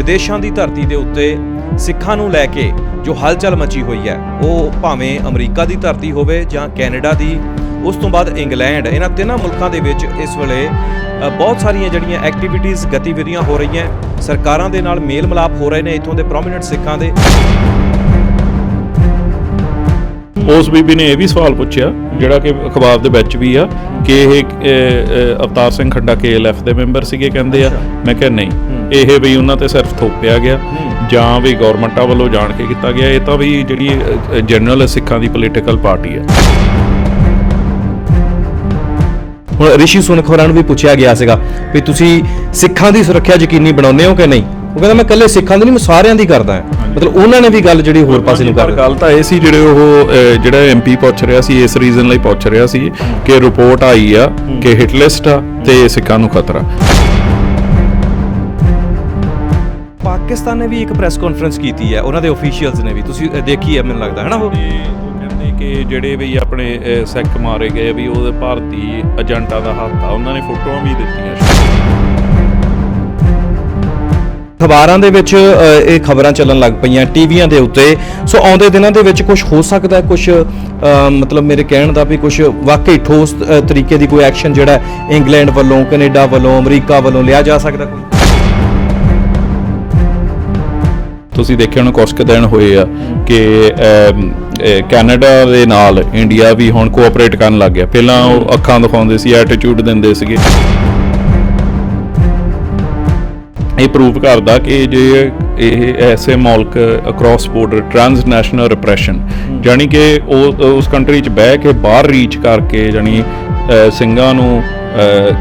ਵਿਦੇਸ਼ਾਂ ਦੀ ਧਰਤੀ ਦੇ ਉੱਤੇ ਸਿੱਖਾਂ ਨੂੰ ਲੈ ਕੇ ਜੋ ਹਲਚਲ ਮਚੀ ਹੋਈ ਹੈ, ਉਹ ਭਾਵੇਂ ਅਮਰੀਕਾ ਦੀ ਧਰਤੀ ਹੋਵੇ ਜਾਂ ਕੈਨੇਡਾ ਦੀ, ਉਸ ਤੋਂ ਬਾਅਦ ਇੰਗਲੈਂਡ, ਇਹਨਾਂ ਤਿੰਨਾਂ ਮੁਲਕਾਂ ਦੇ ਵਿੱਚ ਇਸ ਵੇਲੇ ਬਹੁਤ ਸਾਰੀਆਂ ਜਿਹੜੀਆਂ ਐਕਟੀਵਿਟੀਜ਼ ਗਤੀਵਿਧੀਆਂ ਹੋ ਰਹੀਆਂ, ਸਰਕਾਰਾਂ ਦੇ ਨਾਲ ਮੇਲ ਮਿਲਾਪ ਹੋ ਰਹੇ ਨੇ, ਇੱਥੋਂ ਦੇ ਪ੍ਰੋਮਿਨੈਂਟ ਸਿੱਖਾਂ ਦੇ। ਉਸ ਬੀਬੀ ਨੇ ਇਹ ਵੀ ਸਵਾਲ ਪੁੱਛਿਆ ਜਿਹੜਾ ਕਿ ਅਖਬਾਰ ਦੇ ਵਿੱਚ ਵੀ ਆ ਕਿ ਇਹ ਅਵਤਾਰ ਸਿੰਘ ਖੱਡਾ ਕੇਐਲਐਫ ਦੇ ਮੈਂਬਰ ਸੀਗੇ ਕਹਿੰਦੇ ਆ। ਮੈਂ ਕਿਹਾ ਨਹੀਂ ਇਹ ਵੀ ਉਹਨਾਂ ਤੇ ਸਿਰਫ ਥੋਪਿਆ ਗਿਆ ਜਾਂ ਵੀ ਗਵਰਨਮੈਂਟਾਂ ਵੱਲੋਂ ਜਾਣ ਕੇ ਕੀਤਾ ਗਿਆ। ਇਹ ਤਾਂ ਵੀ ਜਿਹੜੀ ਜਨਰਲ ਸਿੱਖਾਂ ਦੀ ਪੋਲੀਟੀਕਲ ਪਾਰਟੀ ਹੈ ਹੁਣ ਰਿਸ਼ੀ ਸੁਨਖ ਹੋਰਾਂ ਨੂੰ ਵੀ ਪੁੱਛਿਆ ਗਿਆ ਸੀਗਾ ਵੀ ਤੁਸੀਂ ਸਿੱਖਾਂ ਦੀ ਸੁਰੱਖਿਆ ਯਕੀਨੀ ਬਣਾਉਂਦੇ ਹੋ ਕਿ ਨਹੀਂ? ਉਹ ਕਹਿੰਦਾ ਮੈਂ ਇਕੱਲੇ ਸਿੱਖਾਂ ਦੀ ਨਹੀਂ ਮੈਂ ਸਾਰਿਆਂ ਦੀ ਕਰਦਾ ਹਾਂ। ਮਤਲਬ ਉਹਨਾਂ ਨੇ ਵੀ ਗੱਲ ਜਿਹੜੀ ਹੋਰ ਪਾਸੇ ਨੂੰ ਕਰ ਪਰ ਗੱਲ ਤਾਂ ਇਹ ਸੀ ਜਿਹੜੇ ਉਹ ਜਿਹੜਾ ਐਮਪੀ ਪੁੱਛ ਰਿਹਾ ਸੀ ਇਸ ਰੀਜ਼ਨ ਲਈ ਪੁੱਛ ਰਿਹਾ ਸੀ ਕਿ ਰਿਪੋਰਟ ਆਈ ਆ ਕਿ ਹਿਟ ਲਿਸਟ ਆ ਤੇ ਸਿੱਖਾਂ ਨੂੰ ਖਤਰਾ। ਪਾਕਿਸਤਾਨ ਨੇ ਵੀ ਇੱਕ ਪ੍ਰੈਸ ਕਾਨਫਰੰਸ ਕੀਤੀ ਹੈ ਉਹਨਾਂ ਦੇ ਅਫੀਸ਼ੀਅਲਸ ਨੇ ਵੀ। ਤੁਸੀਂ ਅ, ਦੇਖੀ ਹੈ ਮੈਨੂੰ ਲੱਗਦਾ ਹੈ ਨਾ ਉਹ? ਤੇ ਉਹ ਕਹਿੰਦੇ ਕਿ ਜਿਹੜੇ ਵੀ ਆਪਣੇ ਅਹ, ਸਿੱਖ ਮਾਰੇ ਗਏ ਵੀ ਉਹਦੇ ਭਾਰਤੀ ਏਜੰਟਾਂ ਦਾ ਹੱਥ ਆ ਉਹਨਾਂ ਨੇ ਫੋਟੋਆਂ ਵੀ ਦਿੱਤੀਆਂ। ਅਖਬਾਰਾਂ ਦੇ ਵਿੱਚ ਇਹ ਖਬਰਾਂ ਚੱਲਣ ਲੱਗ ਪਈਆਂ ਟੀਵੀਆਂ ਦੇ ਉੱਤੇ। ਸੋ ਆਉਂਦੇ ਦਿਨਾਂ ਦੇ ਵਿੱਚ ਕੁਝ ਹੋ ਸਕਦਾ ਹੈ ਕੁਝ ਮਤਲਬ ਮੇਰੇ ਕਹਿਣ ਦਾ ਵੀ ਕੁਝ ਵਾਕਈ ਠੋਸ ਤਰੀਕੇ ਦੀ ਕੋਈ ਐਕਸ਼ਨ ਜਿਹੜਾ ਇੰਗਲੈਂਡ ਵੱਲੋਂ, ਕੈਨੇਡਾ ਵੱਲੋਂ, ਅਮਰੀਕਾ ਵੱਲੋਂ ਲਿਆ ਜਾ ਸਕਦਾ ਕੋਈ? ਤੁਸੀਂ ਦੇਖਿਆ ਹੁਣ ਕੁਝ ਦਿਨ ਹੋਏ ਆ ਕਿ ਕੈਨੇਡਾ ਦੇ ਨਾਲ ਇੰਡੀਆ ਵੀ ਹੁਣ ਕੋਆਪਰੇਟ ਕਰਨ ਲੱਗ ਗਿਆ। ਪਹਿਲਾਂ ਉਹ ਅੱਖਾਂ ਦਿਖਾਉਂਦੇ ਸੀ ਐਟੀਟਿਊਡ ਦਿੰਦੇ ਸੀਗੇ। ਇਹ ਪ੍ਰੂਵ ਕਰਦਾ ਕਿ ਜੇ ਇਹ ਐਸੇ ਮੁਲਕ ਅਕ੍ਰੋਸ ਬਾਰਡਰ ਟ੍ਰਾਂਸਨੈਸ਼ਨਲ ਰਿਪਰੈਸ਼ਨ ਜਾਨੀ ਕਿ ਉਹ ਉਸ ਕੰਟਰੀ 'ਚ ਬਹਿ ਕੇ ਬਾਹਰ ਰੀਚ ਕਰਕੇ ਜਾਨੀ ਸਿੰਘਾਂ ਨੂੰ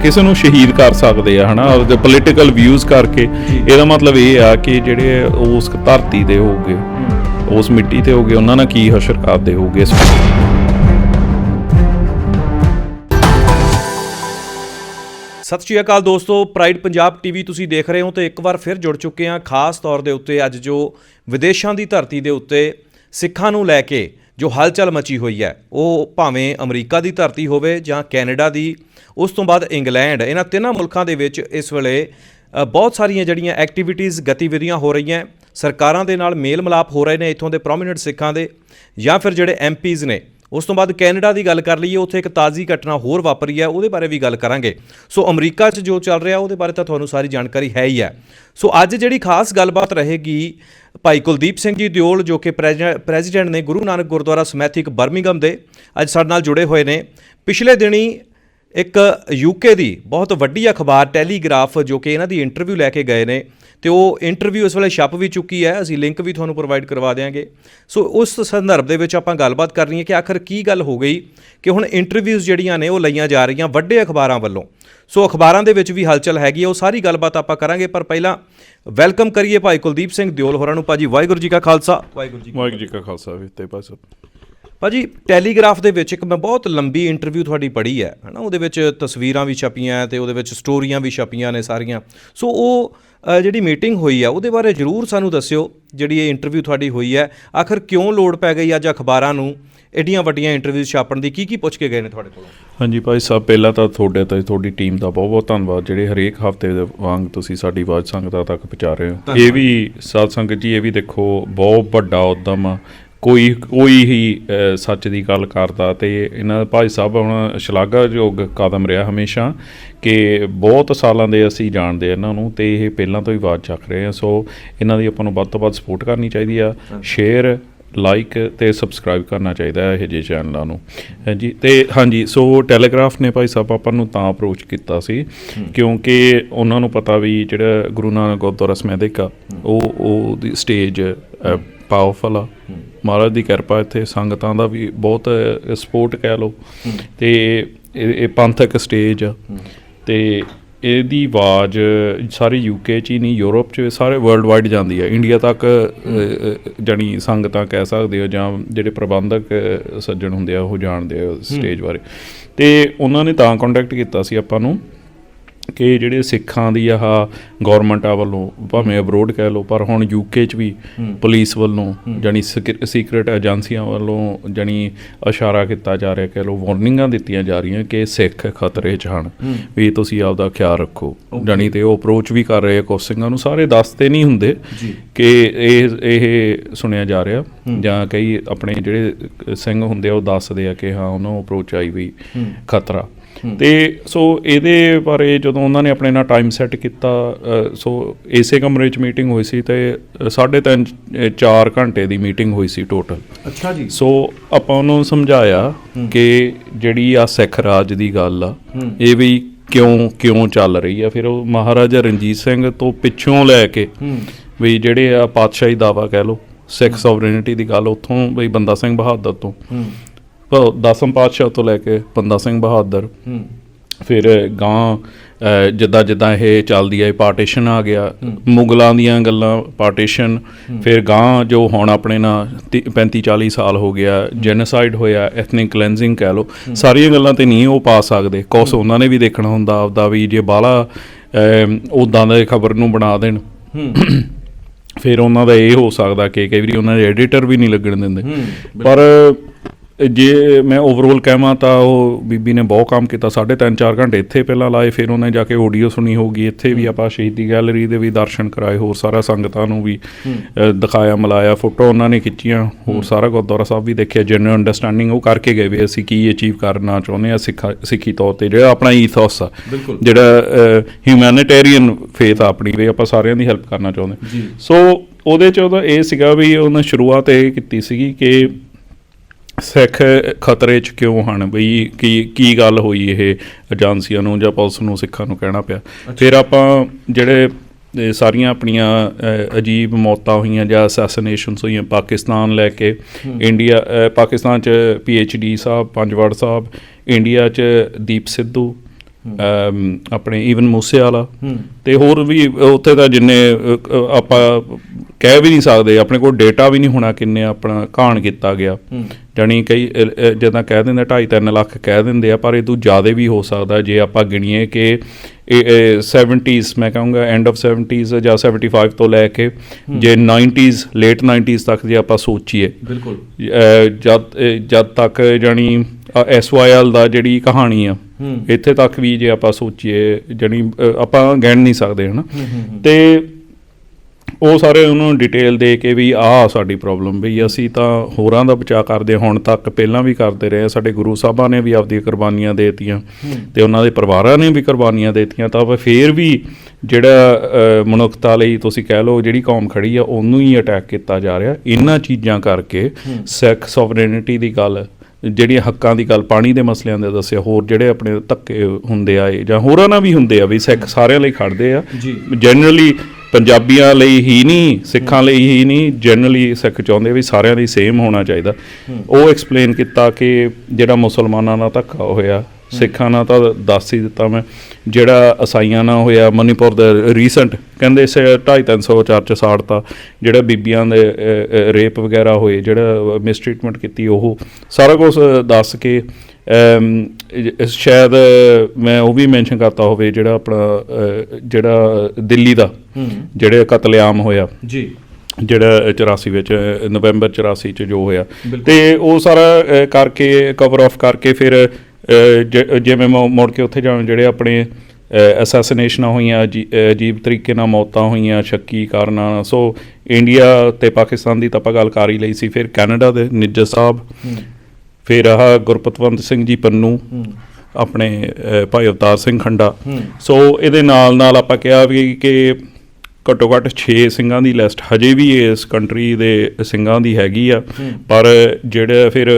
ਕਿਸੇ ਨੂੰ ਸ਼ਹੀਦ ਕਰ ਸਕਦੇ ਆ ਹਨਾ? ਉਹਦੇ ਪੋਲੀਟੀਕਲ ਵਿਊਜ਼ ਕਰਕੇ। ਇਹਦਾ ਮਤਲਬ ਇਹ ਆ ਕਿ ਜਿਹੜੇ ਉਸ ਧਰਤੀ ਦੇ ਹੋਗੇ ਉਸ ਮਿੱਟੀ ਤੇ ਹੋਗੇ ਉਹਨਾਂ ਨਾਲ ਕੀ ਹਸ਼ਰ ਕਰਦੇ ਹੋਗੇ ਸਤਿ ਸ਼੍ਰੀ ਅਕਾਲ ਦੋਸਤੋ ਪ੍ਰਾਈਡ ਪੰਜਾਬ ਟੀਵੀ ਤੁਸੀਂ ਦੇਖ ਰਹੇ ਹੋ ਤੇ ਇੱਕ ਵਾਰ ਫਿਰ ਜੁੜ ਚੁੱਕੇ ਹਾਂ ਖਾਸ ਤੌਰ ਦੇ ਉੱਤੇ ਅੱਜ ਜੋ ਵਿਦੇਸ਼ਾਂ ਦੀ ਧਰਤੀ ਦੇ ਉੱਤੇ ਸਿੱਖਾਂ ਨੂੰ ਲੈ ਕੇ ਜੋ ਹਲਚਲ ਮਚੀ ਹੋਈ ਹੈ, ਉਹ ਭਾਵੇਂ ਅਮਰੀਕਾ ਦੀ ਧਰਤੀ ਹੋਵੇ ਜਾਂ ਕੈਨੇਡਾ ਦੀ, ਉਸ ਤੋਂ ਬਾਅਦ ਇੰਗਲੈਂਡ, ਇਹਨਾਂ ਤਿੰਨਾਂ ਮੁਲਕਾਂ ਦੇ ਵਿੱਚ ਇਸ ਵੇਲੇ ਬਹੁਤ ਸਾਰੀਆਂ ਜਿਹੜੀਆਂ ਐਕਟੀਵਿਟੀਜ਼ ਗਤੀਵਿਧੀਆਂ ਹੋ ਰਹੀਆਂ, ਸਰਕਾਰਾਂ ਦੇ ਨਾਲ ਮੇਲ ਮਿਲਾਪ ਹੋ ਰਹੇ ਨੇ ਇੱਥੋਂ ਦੇ ਪ੍ਰੋਮਿਨੈਂਟ ਸਿੱਖਾਂ ਦੇ, ਜਾਂ ਫਿਰ ਜਿਹੜੇ ਐਮਪੀਜ਼ ਨੇ ਉਸ ਤੋਂ ਬਾਅਦ ਕੈਨੇਡਾ ਦੀ ਗੱਲ ਕਰ ਲਈਏ, ਉੱਥੇ ਇੱਕ ਤਾਜ਼ੀ ਘਟਨਾ ਹੋਰ ਵਾਪਰੀ ਹੈ, ਉਹਦੇ ਬਾਰੇ ਵੀ ਗੱਲ ਕਰਾਂਗੇ। ਸੋ ਅਮਰੀਕਾ 'ਚ ਜੋ ਚੱਲ ਰਿਹਾ, ਉਹਦੇ ਬਾਰੇ ਤਾਂ ਤੁਹਾਨੂੰ ਸਾਰੀ ਜਾਣਕਾਰੀ ਹੈ ਹੀ ਹੈ। ਸੋ ਅੱਜ ਜਿਹੜੀ ਖਾਸ ਗੱਲਬਾਤ ਰਹੇਗੀ ਭਾਈ ਕੁਲਦੀਪ ਸਿੰਘ ਜੀ ਦਿਓਲ, ਜੋ ਕਿ ਪ੍ਰੈਜ਼ੀਡੈਂਟ ਪ੍ਰੈਜ਼ੀਡੈਂਟ ਨੇ ਗੁਰੂ ਨਾਨਕ ਗੁਰਦੁਆਰਾ ਸਮੈਥਿਕ ਬਰਮਿੰਗਮ ਦੇ ਅੱਜ ਸਾਡੇ ਨਾਲ ਜੁੜੇ ਹੋਏ ਨੇ। ਪਿਛਲੇ ਦਿਨੀ ਇੱਕ ਯੂਕੇ ਦੀ ਬਹੁਤ ਵੱਡੀ ਅਖਬਾਰ ਟੈਲੀਗ੍ਰਾਫ ਜੋ ਕਿ ਇਹਨਾਂ ਦੀ ਇੰਟਰਵਿਊ ਲੈ ਕੇ ਗਏ ਨੇ ਤੇ ਉਹ ਇੰਟਰਵਿਊ ਇਸ ਵੇਲੇ ਛਪ ਵੀ ਚੁੱਕੀ ਹੈ ਅਸੀਂ ਲਿੰਕ ਵੀ ਤੁਹਾਨੂੰ ਪ੍ਰੋਵਾਈਡ ਕਰਵਾ ਦੇਵਾਂਗੇ ਸੋ ਉਸ ਸੰਦਰਭ ਦੇ ਵਿੱਚ ਆਪਾਂ ਗੱਲਬਾਤ ਕਰਨੀ ਹੈ ਕਿ ਆਖਰ ਕੀ ਗੱਲ ਹੋ ਗਈ ਕਿ ਹੁਣ ਇੰਟਰਵਿਊਜ਼ ਜਿਹੜੀਆਂ ਨੇ ਉਹ ਲਈਆਂ ਜਾ ਰਹੀਆਂ ਵੱਡੇ ਅਖਬਾਰਾਂ ਵੱਲੋਂ। ਸੋ ਅਖਬਾਰਾਂ ਦੇ ਵਿੱਚ ਵੀ ਹਲਚਲ ਹੈਗੀ ਹੈ ਉਹ ਸਾਰੀ ਗੱਲਬਾਤ ਆਪਾਂ ਕਰਾਂਗੇ ਪਰ ਪਹਿਲਾਂ ਵੈਲਕਮ ਕਰੀਏ ਭਾਈ ਕੁਲਦੀਪ ਸਿੰਘ ਦਿਓਲ ਹੋਰਾਂ ਨੂੰ ਭਾਜੀ ਵਾਹਿਗੁਰੂ ਜੀ ਕਾ ਖਾਲਸਾ। ਵਾਹਿਗੁਰੂ ਜੀ ਵਾਹਿਗੁਰੂ ਜੀ ਕਾ ਖਾਲਸਾ ਵੀ ਤੇ ਪਾਸ ਭਾਜੀ ਟੈਲੀਗ੍ਰਾਫ ਦੇ ਵਿੱਚ ਇੱਕ ਮੈਂ ਬਹੁਤ ਲੰਬੀ ਇੰਟਰਵਿਊ ਤੁਹਾਡੀ ਪੜ੍ਹੀ ਹੈ ਹਨਾ? ਉਹਦੇ ਵਿੱਚ ਤਸਵੀਰਾਂ ਵੀ ਛਪੀਆਂ ਤੇ ਉਹਦੇ ਵਿੱਚ ਸਟੋਰੀਆਂ ਵੀ ਛਪੀਆਂ ਨੇ ਸਾਰੀਆਂ। ਸੋ ਉਹ ਜਿਹੜੀ ਮੀਟਿੰਗ ਹੋਈ ਆ ਉਹਦੇ ਬਾਰੇ ਜਰੂਰ ਸਾਨੂੰ ਦੱਸਿਓ ਜਿਹੜੀ ਇਹ ਇੰਟਰਵਿਊ ਤੁਹਾਡੀ ਹੋਈ ਹੈ। ਆਖਰ ਕਿਉਂ ਲੋੜ ਪੈ ਗਈ ਅੱਜ ਅਖਬਾਰਾਂ ਨੂੰ ਏਡੀਆਂ ਵੱਡੀਆਂ ਇੰਟਰਵਿਊ ਛਾਪਣ ਦੀ? ਕੀ ਕੀ ਪੁੱਛ ਕੇ ਗਏ ਨੇ ਤੁਹਾਡੇ ਕੋਲੋਂ? ਹਾਂਜੀ ਭਾਈ ਸਾਹਿਬ ਪਹਿਲਾਂ ਤਾਂ ਤੁਹਾਡੇ ਤੇ ਤੁਹਾਡੀ ਟੀਮ ਦਾ ਬਹੁਤ ਬਹੁਤ ਧੰਨਵਾਦ। ਜਿਹੜੇ ਹਰੇਕ ਹਫ਼ਤੇ ਦੇ ਵਾਂਗ ਤੁਸੀਂ ਸਾਡੀ ਆਵਾਜ਼ ਸੰਗਤਾਂ ਤੱਕ ਪਹੁੰਚਾ ਰਹੇ ਹੋ। ਇਹ ਵੀ ਸਾਧ ਸੰਗਤ ਜੀ ਇਹ ਵੀ ਦੇਖੋ ਬਹੁਤ ਵੱਡਾ ਉਦਮ ਆ। ਕੋਈ ਕੋਈ ਹੀ ਸੱਚ ਦੀ ਗੱਲ ਕਰਦਾ ਤੇ ਇਹਨਾਂ ਭਾਈ ਸਾਹਿਬ ਹੁਣ ਸ਼ਲਾਘਾਯੋਗ ਕਦਮ ਰਿਹਾ ਹਮੇਸ਼ਾ ਕਿ ਬਹੁਤ ਸਾਲਾਂ ਦੇ ਅਸੀਂ ਜਾਣਦੇ ਇਹਨਾਂ ਨੂੰ ਤੇ ਇਹ ਪਹਿਲਾਂ ਤੋਂ ਹੀ ਆਵਾਜ਼ ਚੱਕ ਰਹੇ ਆ ਸੋ ਇਹਨਾਂ ਦੀ ਆਪਾਂ ਨੂੰ ਵੱਧ ਤੋਂ ਵੱਧ ਸਪੋਰਟ ਕਰਨੀ ਚਾਹੀਦੀ ਆ ਸ਼ੇਅਰ ਲਾਈਕ ਤੇ ਸਬਸਕ੍ਰਾਈਬ ਕਰਨਾ ਚਾਹੀਦਾ ਹੈ ਇਹ ਜਿਹੇ ਚੈਨਲਾਂ ਨੂੰ। ਹਾਂਜੀ ਤੇ ਹਾਂਜੀ ਸੋ ਟੈਲੀਗ੍ਰਾਫ ਨੇ ਭਾਈ ਸਾਹਿਬ ਆਪਾਂ ਨੂੰ ਤਾਂ ਅਪਰੋਚ ਕੀਤਾ ਸੀ ਕਿਉਂਕਿ ਉਹਨਾਂ ਨੂੰ ਪਤਾ ਵੀ ਜਿਹੜਾ ਗੁਰੂ ਨਾਨਕ ਗੁਰਦੁਆਰਾ ਸਮੈਦਿਕ ਆ ਉਹ ਉਹ ਦੀ ਸਟੇਜ ਪਾਵਰਫੁਲ ਆ। ਮਹਾਰਾਜ ਦੀ ਕਿਰਪਾ ਇੱਥੇ ਸੰਗਤਾਂ ਦਾ ਵੀ ਬਹੁਤ ਸਪੋਰਟ ਕਹਿ ਲਓ। ਤੇ ਇਹ ਪੰਥਕ ਸਟੇਜ ਆ। ਤੇ ਇਹਦੀ ਆਵਾਜ਼ ਸਾਰੇ ਯੂਕੇ ਚ ਹੀ ਨਹੀਂ ਯੂਰਪ ਚ ਸਾਰੇ ਵਰਲਡ ਵਾਈਡ ਜਾਂਦੀ ਹੈ ਇੰਡੀਆ ਤੱਕ ਜਣੀ ਸੰਗਤਾਂ ਕਹਿ ਸਕਦੇ ਹੋ ਜਾਂ ਜਿਹੜੇ ਪ੍ਰਬੰਧਕ ਸੱਜਣ ਹੁੰਦੇ ਆ ਉਹ ਜਾਣਦੇ ਆ ਸਟੇਜ ਬਾਰੇ। ਤੇ ਉਹਨਾਂ ਨੇ ਤਾਂ ਕੰਟੈਕਟ ਕੀਤਾ ਸੀ ਆਪਾਂ ਨੂੰ। ਕਿ ਜਿਹੜੇ ਸਿੱਖਾਂ ਦੀ ਆਹ ਗਵਰਨਮੈਂਟ ਆ ਵੱਲੋਂ ਭਾਵੇਂ ਅਬਰੋਡ ਕਹਿ ਲਓ ਪਰ ਹੁਣ ਯੂਕੇ ਚ ਵੀ ਪੁਲਿਸ ਵੱਲੋਂ ਜਾਨੀ ਸੀਕ੍ਰੀਟ ਏਜੰਸੀਆਂ ਵੱਲੋਂ ਜਾਨੀ ਇਸ਼ਾਰਾ ਕੀਤਾ ਜਾ ਰਿਹਾ ਕਹਿ ਲਓ ਵਾਰਨਿੰਗਾਂ ਦਿੱਤੀਆਂ ਜਾ ਰਹੀਆਂ ਕਿ ਸਿੱਖ ਖਤਰੇ 'ਚ ਹਨ। ਵੀ ਤੁਸੀਂ ਆਪਦਾ ਖਿਆਲ ਰੱਖੋ। ਜਾਨੀ ਤੇ ਉਹ ਅਪਰੋਚ ਵੀ ਕਰ ਰਹੇ ਆ ਕੁਝ ਸਿੰਘਾਂ ਨੂੰ ਸਾਰੇ ਦੱਸਦੇ ਨਹੀਂ ਹੁੰਦੇ ਕਿ ਇਹ ਇਹ ਸੁਣਿਆ ਜਾ ਰਿਹਾ। ਜਾਂ ਕਈ ਆਪਣੇ ਜਿਹੜੇ ਸਿੰਘ ਹੁੰਦੇ ਆ ਉਹ ਦੱਸਦੇ ਆ ਕਿ ਹਾਂ ਉਹਨਾਂ ਨੂੰ ਅਪਰੋਚ ਆਈ ਵੀ ਖਤਰਾ। ਤੇ ਸੋ ਇਹਦੇ ਬਾਰੇ ਜਦੋਂ ਉਹਨਾਂ ਨੇ ਆਪਣੇ ਨਾਲ ਟਾਈਮ ਸੈੱਟ ਕੀਤਾ ਸੋ ਇਸੇ ਕਮਰੇ 'ਚ ਮੀਟਿੰਗ ਹੋਈ ਸੀ ਤੇ ਅ, ਸਾਢੇ ਤਿੰਨ 4 ਘੰਟੇ ਦੀ ਮੀਟਿੰਗ ਹੋਈ ਸੀ ਟੋਟਲ ਅੱਛਾ ਜੀ। ਸੋ ਆਪਾਂ ਉਹਨੂੰ ਸਮਝਾਇਆ ਕਿ ਜਿਹੜੀ ਆ ਸਿੱਖ ਰਾਜ ਦੀ ਗੱਲ ਆ ਇਹ ਵੀ ਕਿਉਂ ਕਿਉਂ ਚੱਲ ਰਹੀ ਆ? ਫਿਰ ਉਹ ਮਹਾਰਾਜਾ ਰਣਜੀਤ ਸਿੰਘ ਤੋਂ ਪਿੱਛੋਂ ਲੈ ਕੇ ਵੀ ਜਿਹੜੇ ਆ ਪਾਤਸ਼ਾਹੀ ਦਾਵਾ ਕਹਿ ਲਓ ਸਿੱਖ ਸੋਵਰੇਨਿਟੀ ਦੀ ਗੱਲ ਉੱਥੋਂ ਬਈ ਬੰਦਾ ਸਿੰਘ ਬਹਾਦਰ ਤੋਂ। ਉਹ ਦਸਮ ਪਾਤਸ਼ਾਹ ਤੋਂ ਲੈ ਕੇ ਬੰਦਾ ਸਿੰਘ ਬਹਾਦਰ ਫਿਰ ਗਾਂ ਜਿੱਦਾਂ ਜਿੱਦਾਂ ਇਹ ਚੱਲਦੀ ਹੈ ਪਾਰਟੀਸ਼ਨ ਆ ਗਿਆ ਮੁਗਲਾਂ ਦੀਆਂ ਗੱਲਾਂ ਪਾਰਟੀਸ਼ਨ ਫਿਰ ਗਾਂ ਜੋ ਹੁਣ ਆਪਣੇ ਨਾਲ 35 40 ਸਾਲ ਹੋ ਗਿਆ ਜੈਨੋਸਾਈਡ ਹੋਇਆ ਐਥਨਿਕ ਕਲੈਂਜ਼ਿੰਗ ਕਹਿ ਲਓ ਸਾਰੀਆਂ ਗੱਲਾਂ ਤੇ ਨਹੀਂ ਉਹ ਪਾ ਸਕਦੇ। ਕੋਸ ਉਹਨਾਂ ਨੇ ਵੀ ਦੇਖਣਾ ਹੁੰਦਾ ਆਪਦਾ ਵੀ ਜੇ ਬਾਹਲਾ ਉਦਾਂ ਦੇ ਖਬਰ ਨੂੰ ਬਣਾ ਦੇਣ। ਫਿਰ ਉਹਨਾਂ ਦਾ ਇਹ ਹੋ ਸਕਦਾ ਕਿ ਕਈ ਵਾਰੀ ਉਹਨਾਂ ਦੇ ਐਡੀਟਰ ਵੀ ਨਹੀਂ ਲੱਗਣ ਦਿੰਦੇ। ਪਰ ਜੇ ਮੈਂ ਓਵਰਆਲ ਕਹਾਂ ਤਾਂ ਉਹ ਬੀਬੀ ਨੇ ਬਹੁਤ ਕੰਮ ਕੀਤਾ ਸਾਢੇ ਤਿੰਨ ਚਾਰ ਘੰਟੇ ਇੱਥੇ ਪਹਿਲਾਂ ਲਾਏ ਫਿਰ ਉਹਨੇ ਜਾ ਕੇ ਆਡੀਓ ਸੁਣੀ ਹੋਗੀ ਇੱਥੇ ਵੀ ਆਪਾਂ ਸ਼ਹੀਦੀ ਗੈਲਰੀ ਦੇ ਵੀ ਦਰਸ਼ਨ ਕਰਾਏ ਹੋਰ ਸਾਰਾ ਸੰਗਤਾਂ ਨੂੰ ਵੀ ਦਿਖਾਇਆ ਮਲਾਇਆ ਫੋਟੋ ਉਹਨਾਂ ਨੇ ਖਿੱਚੀਆਂ ਹੋਰ ਸਾਰਾ ਗੁਰਦੁਆਰਾ ਸਾਹਿਬ ਵੀ ਦੇਖਿਆ ਜਨਰਲ ਅੰਡਰਸਟੈਂਡਿੰਗ ਉਹ ਕਰਕੇ ਗਏ ਵੀ ਅਸੀਂ ਕੀ ਅਚੀਵ ਕਰਨਾ ਚਾਹੁੰਦੇ ਆ ਸਿੱਖਾ ਸਿੱਖੀ ਤੌਰ ਤੇ ਜਿਹੜਾ ਆਪਣਾ ਈਥੋਸ ਆ ਜਿਹੜਾ ਹਿਊਮੈਨਿਟੇਰੀਅਨ ਫੇਥ ਆਪਣੀ ਵੀ ਆਪਾਂ ਸਾਰਿਆਂ ਦੀ ਹੈਲਪ ਕਰਨਾ ਚਾਹੁੰਦੇ। ਸੋ ਉਹਦੇ ਚ ਉਹਦਾ ਇਹ ਸੀਗਾ ਵੀ ਉਹਨੇ ਸ਼ੁਰੂਆਤ ਇਹ ਕੀਤੀ ਸੀਗੀ ਕਿ ਸਿੱਖ ਖਤਰੇ 'ਚ ਕਿਉਂ ਹਨ? ਬਈ ਕੀ ਕੀ ਗੱਲ ਹੋਈ ਇਹ ਏਜੰਸੀਆਂ ਨੂੰ ਜਾਂ ਪੁਲਿਸ ਨੂੰ ਸਿੱਖਾਂ ਨੂੰ ਕਹਿਣਾ ਪਿਆ? ਫਿਰ ਆਪਾਂ ਜਿਹੜੇ ਇਹ ਸਾਰੀਆਂ ਆਪਣੀਆਂ ਅਜੀਬ ਮੌਤਾਂ ਹੋਈਆਂ ਜਾਂ ਅਸੈਸੀਨੇਸ਼ਨਸ ਹੋਈਆਂ ਪਾਕਿਸਤਾਨ ਲੈ ਕੇ ਇੰਡੀਆ ਪਾਕਿਸਤਾਨ 'ਚ ਡੀ ਸਾਹਿਬ ਪੰਜਵੜ ਸਾਹਿਬ ਇੰਡੀਆ 'ਚ ਦੀਪ ਸਿੱਧੂ ਆਪਣੇ ਈਵਨ ਮੂਸੇ ਵਾਲਾ ਤੇ ਹੋਰ ਵੀ ਉੱਥੇ ਤਾਂ ਜਿੰਨੇ ਆਪਾਂ ਕਹਿ ਵੀ ਨਹੀਂ ਸਕਦੇ ਆਪਣੇ ਕੋਲ ਡੇਟਾ ਵੀ ਨਹੀਂ ਹੋਣਾ ਕਿੰਨੇ ਆਪਣਾ ਕਾਣ ਕੀਤਾ ਗਿਆ। ਜਾਣੀ ਕਈ ਜਿੱਦਾਂ ਕਹਿ ਦਿੰਦੇ 2.5 3 ਲੱਖ ਕਹਿ ਦਿੰਦੇ ਆ ਪਰ ਇਹ ਤੋਂ ਜ਼ਿਆਦਾ ਵੀ ਹੋ ਸਕਦਾ ਜੇ ਆਪਾਂ ਗਿਣੀਏ ਕਿ ਇਹ ਇਹ 70s ਮੈਂ ਕਹਾਂਗਾ ਐਂਡ ਆਫ 70s ਜਾਂ 75 ਤੋਂ ਲੈ ਕੇ ਜੇ 90s ਲੇਟ 90s ਤੱਕ ਜੇ ਆਪਾਂ ਸੋਚੀਏ। ਬਿਲਕੁਲ। ਜਦ ਜਦ ਤੱਕ ਜਾਨੀ ਐਸਵਾਈਐਲ ਦਾ ਜਿਹੜੀ ਕਹਾਣੀ ਆ ਇੱਥੇ ਤੱਕ ਵੀ ਜੇ ਆਪਾਂ ਸੋਚੀਏ ਜਾਨੀ ਆਪਾਂ ਗਿਣ ਨਹੀਂ ਸਕਦੇ ਹਨਾ। ਤੇ ਉਹ ਸਾਰੇ ਉਹਨੂੰ ਡਿਟੇਲ ਦੇ ਕੇ ਵੀ ਆਹ ਸਾਡੀ ਪ੍ਰੋਬਲਮ ਵੀ ਅਸੀਂ ਤਾਂ ਹੋਰਾਂ ਦਾ ਬਚਾਅ ਕਰਦੇ ਹੁਣ ਤੱਕ ਪਹਿਲਾਂ ਵੀ ਕਰਦੇ ਰਹੇ। ਸਾਡੇ ਗੁਰੂ ਸਾਹਿਬਾਂ ਨੇ ਵੀ ਆਪਦੀਆਂ ਕੁਰਬਾਨੀਆਂ ਦੇਤੀਆਂ ਤੇ ਉਹਨਾਂ ਦੇ ਪਰਿਵਾਰਾਂ ਨੇ ਵੀ ਕੁਰਬਾਨੀਆਂ ਦੇਤੀਆਂ ਤਾਂ ਫੇਰ ਵੀ ਜਿਹੜਾ ਮਨੁੱਖਤਾ ਲਈ ਤੁਸੀਂ ਕਹਿ ਲਓ ਜਿਹੜੀ ਕੌਮ ਖੜੀ ਆ ਉਹਨੂੰ ਹੀ ਅਟੈਕ ਕੀਤਾ ਜਾ ਰਿਹਾ ਇਹਨਾਂ ਚੀਜ਼ਾਂ ਕਰਕੇ ਸਿੱਖ ਸੋਵਰੇਨਿਟੀ ਦੀ ਗੱਲ ਜਿਹੜੀਆਂ ਹੱਕਾਂ ਦੀ ਗੱਲ ਪਾਣੀ ਦੇ ਮਸਲਿਆਂ ਦੇ ਦੱਸਿਆ ਹੋਰ ਜਿਹੜੇ ਆਪਣੇ ਧੱਕੇ ਹੁੰਦੇ ਆਏ ਜਾਂ ਹੋਰਾਂ ਨਾਲ ਵੀ ਹੁੰਦੇ ਆ ਵੀ ਸਿੱਖ ਸਾਰਿਆਂ ਲਈ ਖੜਦੇ ਆ ਜੀ। ਜਨਰਲੀ ਪੰਜਾਬੀਆਂ ਲਈ ਹੀ ਨਹੀਂ ਸਿੱਖਾਂ ਲਈ ਹੀ ਨਹੀਂ ਜਨਰਲੀ ਸਿੱਖ ਚਾਹੁੰਦੇ ਵੀ ਸਾਰਿਆਂ ਲਈ ਸੇਮ ਹੋਣਾ ਚਾਹੀਦਾ। ਉਹ ਐਕਸਪਲੇਨ ਕੀਤਾ ਕਿ ਜਿਹੜਾ ਮੁਸਲਮਾਨਾਂ ਨਾਲ ਧੱਕਾ ਹੋਇਆ ਸਿੱਖਾਂ ਨਾਲ ਤਾਂ ਦੱਸ ਹੀ ਦਿੱਤਾ ਮੈਂ ਜਿਹੜਾ ਅਸਾਈਆਂ ਨਾਲ ਹੋਇਆ ਮਨੀਪੁਰ ਦਾ ਰੀਸੈਂਟ ਕਹਿੰਦੇ ਸੇ 250 300 ਚਰਚ ਸਾੜਤਾ ਜਿਹੜਾ ਬੀਬੀਆਂ ਦੇ ਰੇਪ ਵਗੈਰਾ ਹੋਏ ਜਿਹੜਾ ਮਿਸਟ੍ਰੀਟਮੈਂਟ ਕੀਤੀ ਉਹ ਸਾਰਾ ਕੁਝ ਦੱਸ ਕੇ ਸ਼ਾਇਦ ਮੈਂ ਉਹ ਵੀ ਮੈਂਸ਼ਨ ਕਰਤਾ ਹੋਵੇ ਜਿਹੜਾ ਆਪਣਾ ਜਿਹੜਾ ਦਿੱਲੀ ਦਾ ਜਿਹੜੇ ਕਤਲੇਆਮ ਹੋਇਆ। ਜੀ। ਜਿਹੜਾ 84 ਵਿੱਚ ਨਵੰਬਰ 84 ਚ ਜੋ ਹੋਇਆ। ਤੇ ਉਹ ਸਾਰਾ ਕਰਕੇ ਕਵਰ ਆਫ ਕਰਕੇ ਫਿਰ ਜਿਵੇਂ ਮੁੜ ਕੇ ਉੱਥੇ ਜਾਣ ਜਿਹੜੇ ਆਪਣੇ ਅਸੈਸੀਨੇਸ਼ਨਾਂ ਹੋਈਆਂ ਅਜੀ- ਅਜੀਬ ਤਰੀਕੇ ਨਾਲ ਮੌਤਾਂ ਹੋਈਆਂ ਸ਼ੱਕੀ ਕਾਰਨਾਂ ਸੋ ਇੰਡੀਆ ਤੇ ਪਾਕਿਸਤਾਨ ਦੀ ਤਾਂ ਆਪਾਂ ਗੱਲ ਕਰ ਹੀ ਲਈ ਸੀ। ਫਿਰ ਕੈਨੇਡਾ ਦੇ ਨਿੱਜਰ ਸਾਹਿਬ ਫਿਰ ਆਹ ਗੁਰਪਤਵੰਤ ਸਿੰਘ ਜੀ ਪੰਨੂ ਆਪਣੇ ਭਾਈ ਅਵਤਾਰ ਸਿੰਘ ਖੰਡਾ। ਸੋ ਇਹਦੇ ਨਾਲ ਨਾਲ ਆਪਾਂ ਕਿਹਾ ਵੀ ਕਿ ਘੱਟੋ ਘੱਟ 6 ਸਿੰਘਾਂ ਦੀ ਲਿਸਟ ਹਜੇ ਵੀ ਇਸ ਕੰਟਰੀ ਦੇ ਸਿੰਘਾਂ ਦੀ ਹੈਗੀ ਆ। ਪਰ ਜਿਹੜਾ ਫਿਰ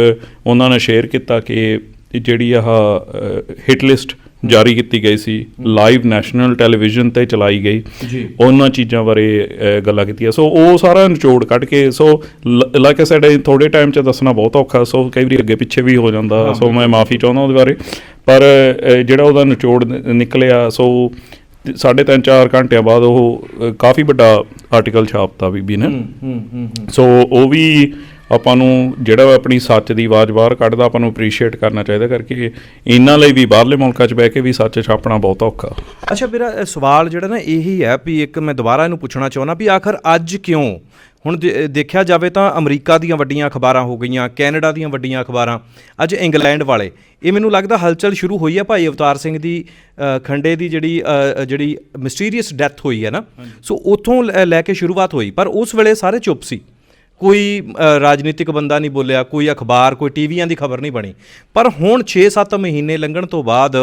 ਉਹਨਾਂ ਨੇ ਸ਼ੇਅਰ ਕੀਤਾ ਕਿ ਜਿਹੜੀ ਆਹ ਹਿੱਟ ਲਿਸਟ ਜਾਰੀ ਕੀਤੀ ਗਈ ਸੀ ਲਾਈਵ ਨੈਸ਼ਨਲ ਟੈਲੀਵਿਜ਼ਨ ਤੇ ਚਲਾਈ ਗਈ। ਜੀ। ਉਹਨਾਂ ਚੀਜ਼ਾਂ ਬਾਰੇ ਗੱਲਾਂ ਕੀਤੀਆਂ। ਸੋ ਉਹ ਸਾਰਾ ਨਿਚੋੜ ਕੱਢ ਕੇ ਸੋ ਲਾਈਕ ਸੈਡ ਥੋੜੇ ਟਾਈਮ ਚ ਦੱਸਣਾ ਬਹੁਤ ਔਖਾ। ਸੋ ਕਈ ਵਾਰੀ ਅੱਗੇ ਪਿੱਛੇ ਵੀ ਹੋ ਜਾਂਦਾ। ਸੋ ਮੈਂ ਮਾਫੀ ਚਾਹੁੰਦਾ ਉਹਦੇ ਬਾਰੇ। ਪਰ ਜਿਹੜਾ ਉਹਦਾ ਨਿਚੋੜ ਨਿਕਲਿਆ ਸੋ ਸਾਢੇ ਤਿੰਨ ਚਾਰ ਘੰਟਿਆਂ ਬਾਅਦ ਉਹ ਕਾਫੀ ਵੱਡਾ ਆਰਟੀਕਲ ਛਾਪਤਾ ਬੀਬੀ ਨੇ। ਹੂੰ ਹੂੰ ਹੂੰ ਸੋ ਉਹ ਵੀ ਆਪਾਂ ਨੂੰ ਜਿਹੜਾ ਆਪਣੀ ਸੱਚ ਦੀ ਆਵਾਜ਼ ਬਾਹਰ ਕੱਢਦਾ ਆਪਾਂ ਨੂੰ ਅਪਰੀਸ਼ੀਏਟ ਕਰਨਾ ਚਾਹੀਦਾ ਕਰਕੇ ਇਹਨਾਂ ਲਈ ਵੀ ਬਾਹਰਲੇ ਮੁਲਕਾਂ 'ਚ ਬਹਿ ਕੇ ਵੀ ਸੱਚ ਛਾਪਣਾ ਬਹੁਤ ਔਖਾ। ਅੱਛਾ ਮੇਰਾ ਸਵਾਲ ਜਿਹੜਾ ਨਾ ਇਹੀ ਹੈ ਵੀ ਇੱਕ ਮੈਂ ਦੁਬਾਰਾ ਇਹਨੂੰ ਪੁੱਛਣਾ ਚਾਹੁੰਦਾ ਵੀ ਆਖਰ ਅੱਜ ਕਿਉਂ? ਹੁਣ ਦੇਖਿਆ ਜਾਵੇ ਤਾਂ ਅਮਰੀਕਾ ਦੀਆਂ ਵੱਡੀਆਂ ਅਖਬਾਰਾਂ ਹੋ ਗਈਆਂ ਕੈਨੇਡਾ ਦੀਆਂ ਵੱਡੀਆਂ ਅਖਬਾਰਾਂ ਅੱਜ ਇੰਗਲੈਂਡ ਵਾਲੇ। ਇਹ ਮੈਨੂੰ ਲੱਗਦਾ ਹਲਚਲ ਸ਼ੁਰੂ ਹੋਈ ਹੈ ਭਾਈ ਅਵਤਾਰ ਸਿੰਘ ਦੀ ਖੰਡੇ ਦੀ ਜਿਹੜੀ ਜਿਹੜੀ ਮਿਸਟੀਰੀਅਸ ਡੈਥ ਹੋਈ ਹੈ ਨਾ। ਸੋ ਉੱਥੋਂ ਲੈ ਕੇ ਸ਼ੁਰੂਆਤ ਹੋਈ ਪਰ ਉਸ ਵੇਲੇ ਸਾਰੇ ਚੁੱਪ ਸੀ। ਕੋਈ ਰਾਜਨੀਤਿਕ ਬੰਦਾ ਨਹੀਂ ਬੋਲਿਆ ਕੋਈ ਅਖਬਾਰ ਕੋਈ ਟੀਵੀਆਂ ਦੀ ਖਬਰ ਨਹੀਂ ਬਣੀ। ਪਰ ਹੁਣ 6-7 ਮਹੀਨੇ ਲੰਘਣ ਤੋਂ ਬਾਅਦ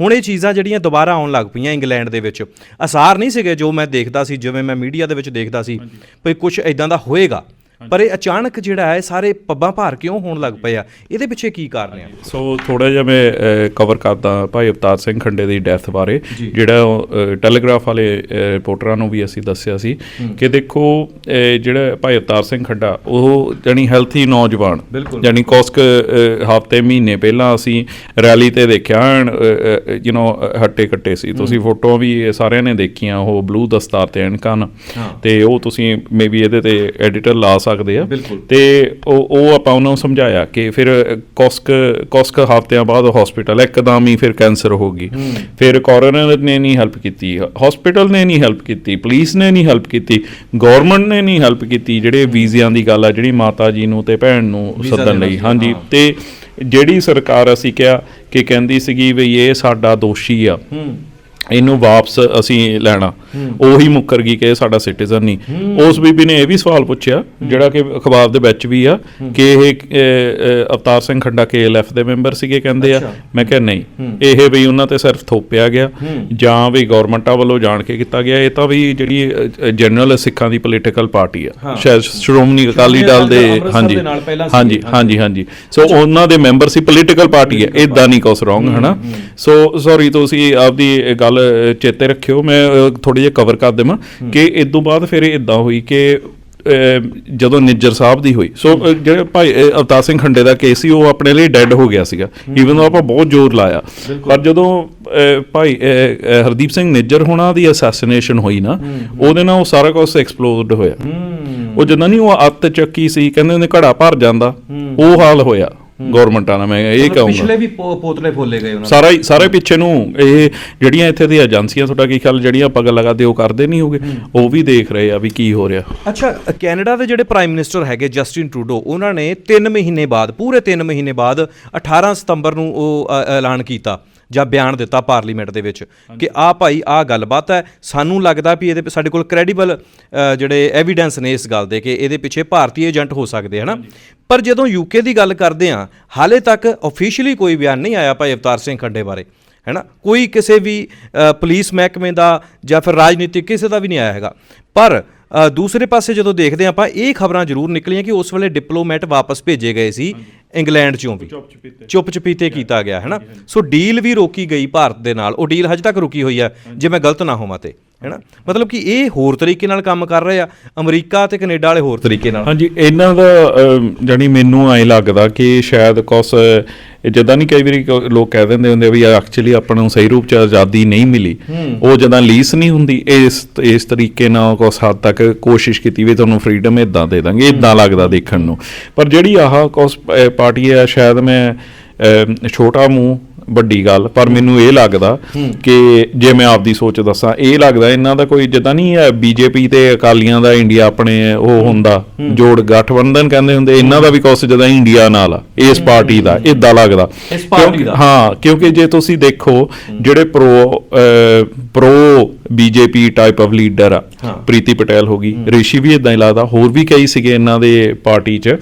ਹੁਣ ਇਹ ਚੀਜ਼ਾਂ ਜਿਹੜੀਆਂ ਦੁਬਾਰਾ ਆਉਣ ਲੱਗ ਪਈਆਂ ਇੰਗਲੈਂਡ ਦੇ ਵਿੱਚ। ਅਸਾਰ ਨਹੀਂ ਸੀਗੇ ਜੋ ਮੈਂ ਦੇਖਦਾ ਸੀ ਜਿਵੇਂ ਮੈਂ ਮੀਡੀਆ ਦੇ ਵਿੱਚ ਦੇਖਦਾ ਸੀ ਭਈ ਕੁਝ ਇਦਾਂ ਦਾ ਹੋਏਗਾ। ਪਰ ਇਹ ਅਚਾਨਕ ਜਿਹੜਾ ਹੈ ਸਾਰੇ ਪੱਬਾਂ ਭਾਰ ਕਿਉਂ ਹੋਣ ਲੱਗ ਪਏ ਆ? ਇਹਦੇ ਪਿੱਛੇ ਕੀ ਕਾਰਨ ਆ? ਸੋ ਥੋੜਾ ਜਿਹਾ ਮੈਂ ਕਵਰ ਕਰਦਾ ਭਾਈ ਅਵਤਾਰ ਸਿੰਘ ਖੰਡੇ ਦੀ ਡੈਥ ਬਾਰੇ। ਜਿਹੜਾ ਟੈਲੀਗ੍ਰਾਫ ਵਾਲੇ ਰਿਪੋਰਟਰਾਂ ਨੂੰ ਵੀ ਅਸੀਂ ਦੱਸਿਆ ਸੀ ਕਿ ਦੇਖੋ ਜਿਹੜਾ ਭਾਈ ਅਵਤਾਰ ਸਿੰਘ ਖੰਡਾ ਉਹ ਜਾਨੀ ਹੈਲਥੀ ਨੌਜਵਾਨ। ਜਾਨੀ ਕੋਸਕ ਹਫ਼ਤੇ ਮਹੀਨੇ ਪਹਿਲਾਂ ਅਸੀਂ ਰੈਲੀ ਤੇ ਦੇਖਿਆ ਯੂ نو ਹੱਟੇ ਕੱਟੇ ਸੀ। ਤੁਸੀਂ ਫੋਟੋ ਵੀ ਸਾਰਿਆਂ ਨੇ ਦੇਖੀਆਂ ਉਹ ਬਲੂ ਦਸਤਾਰ ਤੇ ਐਨਕਾਂ। ਤੇ ਉਹ ਤੁਸੀਂ ਮੇਬੀ ਇਹਦੇ ਤੇ ਐਡੀਟਰ ਲਾ ਸਕਦੇ ਆ। ਤੇ ਉਹ ਉਹ ਆਪਾਂ ਉਹਨਾਂ ਨੂੰ ਸਮਝਾਇਆ ਕਿ ਫਿਰ ਕੋਸਕ ਕੋਸਕ ਹਫ਼ਤਿਆਂ ਬਾਅਦ ਹਸਪੀਟਲ ਇੱਕਦਮ ਹੀ ਫਿਰ ਕੈਂਸਰ ਹੋ ਗਈ। ਫਿਰ ਕੋਰੋਨਰ ਨੇ ਨਹੀਂ ਹੈਲਪ ਕੀਤੀ ਹਸਪੀਟਲ ਨੇ ਨਹੀਂ ਹੈਲਪ ਕੀਤੀ ਪੁਲਿਸ ਨੇ ਨਹੀਂ ਹੈਲਪ ਕੀਤੀ ਗਵਰਨਮੈਂਟ ਨੇ ਨਹੀਂ ਹੈਲਪ ਕੀਤੀ ਜਿਹੜੇ ਵੀਜ਼ਿਆਂ ਦੀ ਗੱਲ ਆ ਜਿਹੜੀ ਮਾਤਾ ਜੀ ਨੂੰ ਤੇ ਭੈਣ ਨੂੰ ਸੱਦਣ ਦੇਣਾ ਲਈ। ਹਾਂਜੀ। ਤੇ ਜਿਹੜੀ ਸਰਕਾਰ ਅਸੀਂ ਕਿਹਾ ਕਿ ਕਹਿੰਦੀ ਸੀਗੀ ਵੀ ਇਹ ਸਾਡਾ ਦੋਸ਼ੀ ਆ। ਇਹਨੂੰ ਵਾਪਸ ਅਸੀਂ ਲੈਣਾ। ਉਹੀ ਮੁੱਕਰ ਗਈ ਕਿ ਇਹ ਸਾਡਾ ਸਿਟੀਜ਼ਨ ਨਹੀਂ। ਉਸ ਬੀਬੀ ਨੇ ਇਹ ਵੀ ਸਵਾਲ ਪੁੱਛਿਆ ਜਿਹੜਾ ਕਿ ਅਖਬਾਰ ਦੇ ਵਿੱਚ ਵੀ ਆ ਕਿ ਇਹ ਅਵਤਾਰ ਸਿੰਘ ਖੰਡਾ ਕੇਐਲਐਫ ਦੇ ਮੈਂਬਰ ਸੀਗੇ ਕਹਿੰਦੇ ਆ। ਮੈਂ ਕਿਹਾ ਨਹੀਂ। ਇਹ ਵੀ ਉਹਨਾਂ ਤੇ ਸਿਰਫ ਥੋਪਿਆ ਗਿਆ ਜਾਂ ਵੀ ਗਵਰਨਮੈਂਟਾਂ ਵੱਲੋਂ ਜਾਣ ਕੇ ਕੀਤਾ ਗਿਆ। ਇਹ ਤਾਂ ਵੀ ਜਿਹੜੀ ਜਨਰਲ ਸਿੱਖਾਂ ਦੀ ਪੋਲੀਟੀਕਲ ਪਾਰਟੀ ਆ। ਸ਼ਾਇਦ ਸ਼੍ਰੋਮਣੀ ਅਕਾਲੀ ਦਲ ਦੇ ਹਾਂਜੀ। ਹਾਂਜੀ ਹਾਂਜੀ। ਹਾਂਜੀ ਸੋ ਉਹਨਾਂ ਦੇ ਮੈਂਬਰ ਸੀ ਪੋਲੀਟੀਕਲ ਪਾਰਟੀ ਹੈ ਇਦਾਂ ਨਹੀਂ ਕੁਛ ਰੋਂਗ ਹਨਾ? ਸੋ ਸੌਰੀ ਤੁਸੀਂ ਆਪਦੀ ਗੱਲ ਚੇਤੇ ਰੱਖਿਓ ਮੈਂ ਥੋੜੀ ਜਿਹਾ ਕਵਰ ਕਰ ਦੇਵਾਂ ਕਿ ਇਸ ਤੋਂ ਬਾਅਦ ਫਿਰ ਇਦਾਂ ਹੋਈ ਕਿ ਜਦੋਂ ਨਿੱਜਰ ਸਾਹਿਬ ਦੀ ਹੋਈ। ਸੋ ਜਿਹੜੇ ਭਾਈ ਅਵਤਾਰ ਸਿੰਘ ਖੰਡੇ ਦਾ ਕੇਸ ਸੀ ਉਹ ਆਪਣੇ ਲਈ ਡੈੱਡ ਹੋ ਗਿਆ ਸੀਗਾ। ਈਵਨ ਉਹ ਆਪਾਂ ਬਹੁਤ ਜ਼ੋਰ ਲਾਇਆ। ਪਰ ਜਦੋਂ ਭਾਈ ਹਰਦੀਪ ਸਿੰਘ ਨਿੱਜਰ ਹੋਣਾ ਦੀ ਅਸੈਸੀਨੇਸ਼ਨ ਹੋਈ ਨਾ ਉਹਦੇ ਨਾਲ ਉਹ ਸਾਰਾ ਕੁਝ ਐਕਸਪਲੋਡ ਹੋਇਆ। ਉਹ ਜਦੋਂ ਨਹੀਂ ਉਹ ਅੱਤ ਚੱਕੀ ਸੀ ਕਹਿੰਦੇ ਉਹਨੇ ਘੜਾ ਭਰ ਜਾਂਦਾ। ਉਹ ਹਾਲ ਹੋਇਆ। ਗਵਰਨਮੈਂਟਾਂ ਨਾਲ ਮੈਂ ਇਹ ਕਹੂੰਗਾ। ਪਿਛਲੇ ਵੀ ਪੋਤਲੇ ਫੋਲੇ ਗਏ ਉਹਨਾਂ ਦੇ। ਸਾਰਾ ਹੀ ਸਾਰੇ ਪਿੱਛੇ ਨੂੰ ਇਹ ਜਿਹੜੀਆਂ ਇੱਥੇ ਦੀਆਂ ਏਜੰਸੀਆਂ ਤੁਹਾਡਾ ਕੀ ਖਿਆਲ ਜਿਹੜੀਆਂ ਪਗਲ ਲਗਾਦੇ ਉਹ ਕਰਦੇ ਨਹੀਂ ਹੋਗੇ? ਉਹ ਵੀ ਦੇਖ ਰਹੇ ਆ ਵੀ ਕੀ ਹੋ ਰਿਹਾ। ਅੱਛਾ ਕੈਨੇਡਾ ਦੇ ਜਿਹੜੇ ਪ੍ਰਾਈਮ ਮਿਨਿਸਟਰ ਹੈਗੇ ਜਸਟਿਨ ਟਰੂਡੋ ਉਹਨਾਂ ਨੇ 3 ਮਹੀਨੇ ਬਾਅਦ ਪੂਰੇ 3 ਮਹੀਨੇ ਬਾਅਦ 18 ਸਤੰਬਰ ਨੂੰ ਉਹ ਐਲਾਨ ਕੀਤਾ। ਜਾਂ ਬਿਆਨ ਦਿੱਤਾ ਪਾਰਲੀਮੈਂਟ ਦੇ ਵਿੱਚ ਕਿ ਆ ਭਾਈ ਆ ਗੱਲਬਾਤ ਹੈ। ਸਾਨੂੰ ਲੱਗਦਾ ਵੀ ਇਹਦੇ ਸਾਡੇ ਕੋਲ ਕ੍ਰੈਡੀਬਲ ਜਿਹੜੇ ਐਵੀਡੈਂਸ ਨੇ ਇਸ ਗੱਲ ਦੇ ਕਿ ਇਹਦੇ ਪਿੱਛੇ ਭਾਰਤੀ ਏਜੰਟ ਹੋ ਸਕਦੇ ਹਨਾ? ਪਰ ਜਦੋਂ ਯੂਕੇ ਦੀ ਗੱਲ ਕਰਦੇ ਆ ਹਾਲੇ ਤੱਕ ਅਫੀਸ਼ੀਅਲੀ ਕੋਈ ਬਿਆਨ ਨਹੀਂ ਆਇਆ ਭਾਈ ਅਵਤਾਰ ਸਿੰਘ ਖੰਡੇ ਬਾਰੇ ਹੈਨਾ? ਕੋਈ ਕਿਸੇ ਵੀ ਪੁਲਿਸ ਮਹਿਕਮੇ ਦਾ ਜਾਂ ਫਿਰ ਰਾਜਨੀਤਿਕ ਕਿਸੇ ਦਾ ਵੀ ਨਹੀਂ ਆਇਆ ਹੈਗਾ। ਪਰ ਦੂਸਰੇ ਪਾਸੇ ਜਦੋਂ ਦੇਖਦੇ ਹਾਂ ਆਪਾਂ ਇਹ ਖਬਰਾਂ ਜ਼ਰੂਰ ਨਿਕਲੀਆਂ ਕਿ ਉਸ ਵੇਲੇ ਡਿਪਲੋਮੈਟ ਵਾਪਸ ਭੇਜੇ ਗਏ ਸੀ ਇੰਗਲੈਂਡ ਚੋਂ ਵੀ। ਚੁੱਪ ਚਪੀਤੇ। ਕੀਤਾ ਗਿਆ ਹੈਨਾ ਸੋ ਡੀਲ ਵੀ ਰੋਕੀ ਗਈ ਭਾਰਤ ਦੇ ਨਾਲ। ਉਹ ਡੀਲ ਹਜੇ ਤੱਕ ਰੁਕੀ ਹੋਈ ਹੈ ਜੇ ਮੈਂ ਗਲਤ ਨਾ ਹੋਵਾਂ ਤੇ। ਹੈਨਾ? ਮਤਲਬ ਕਿ ਇਹ ਹੋਰ ਤਰੀਕੇ ਨਾਲ ਕੰਮ ਕਰ ਰਹੇ ਆ ਅਮਰੀਕਾ ਤੇ ਕੈਨੇਡਾ ਵਾਲੇ ਹੋਰ ਤਰੀਕੇ ਨਾਲ। ਹਾਂਜੀ ਇਹਨਾਂ ਦਾ ਜਾਣੀ ਮੈਨੂੰ ਐ ਲੱਗਦਾ ਕਿ ਸ਼ਾਇਦ ਕੁਛ ਜਦਾਂ ਨਹੀਂ ਕਈ ਵਾਰੀ ਲੋਕ ਕਹਿ ਦਿੰਦੇ ਹੁੰਦੇ ਆ ਵੀ ਐਕਚੁਅਲੀ ਆਪਾਂ ਨੂੰ ਸਹੀ ਰੂਪ ਚ ਆਜ਼ਾਦੀ ਨਹੀਂ ਮਿਲੀ। ਉਹ ਜਦਾਂ ਲੀਸ ਨਹੀਂ ਹੁੰਦੀ ਇਸ ਇਸ ਤਰੀਕੇ ਨਾਲ ਕੁਛ ਹੱਦ ਤੱਕ ਕੋਸ਼ਿਸ਼ ਕੀਤੀ ਵੀ ਤੁਹਾਨੂੰ ਫ੍ਰੀडम ਇਦਾਂ ਦੇ ਦਾਂਗੇ ਇਦਾਂ ਲੱਗਦਾ ਦੇਖਣ ਨੂੰ। ਪਰ ਜਿਹੜੀ ਆਹ ਪ- ਪਾਰਟੀ ਹੈ ਸ਼ਾਇਦ ਮੈਂ ਛੋਟਾ ਮੂੰਹ ਵੱਡੀ ਗੱਲ ਪਰ ਮੈਨੂੰ ਇਹ ਲੱਗਦਾ ਕਿ ਜੇ ਮੈਂ ਆਪਦੀ ਸੋਚ ਦੱਸਾਂ ਇਹ ਲੱਗਦਾ ਇਹਨਾਂ ਦਾ ਕੋਈ ਜਿੱਦਾਂ ਨਹੀਂ ਹੈ ਬੀਜੇਪੀ ਤੇ ਅਕਾਲੀਆਂ ਦਾ ਇੰਡੀਆ ਆਪਣੇ ਉਹ ਹੁੰਦਾ ਜੋੜ ਗਠਬੰਧਨ ਕਹਿੰਦੇ ਹੁੰਦੇ ਇਹਨਾਂ ਦਾ ਵੀ ਕੁਛ ਜਿੱਦਾਂ ਇੰਡੀਆ ਨਾਲ ਆ ਇਸ ਪਾਰਟੀ ਦਾ ਇਦਾਂ ਲੱਗਦਾ। ਇਸ ਪਾਰਟੀ ਕਿਉਂਕਿ- ਦਾ। ਹਾਂ ਕਿਉਂਕਿ ਜੇ ਤੁਸੀਂ ਦੇਖੋ ਜਿਹੜੇ pro pro BJP type of leader ਆ। ਪ੍ਰੀਤੀ ਪਟੇਲ ਹੋ ਗਈ ਰਿਸ਼ੀ ਵੀ ਇਦਾਂ ਹੀ ਲੱਗਦਾ ਹੋਰ ਵੀ ਕਈ ਸੀਗੇ ਇਹਨਾਂ ਦੇ ਪਾਰਟੀ 'ਚ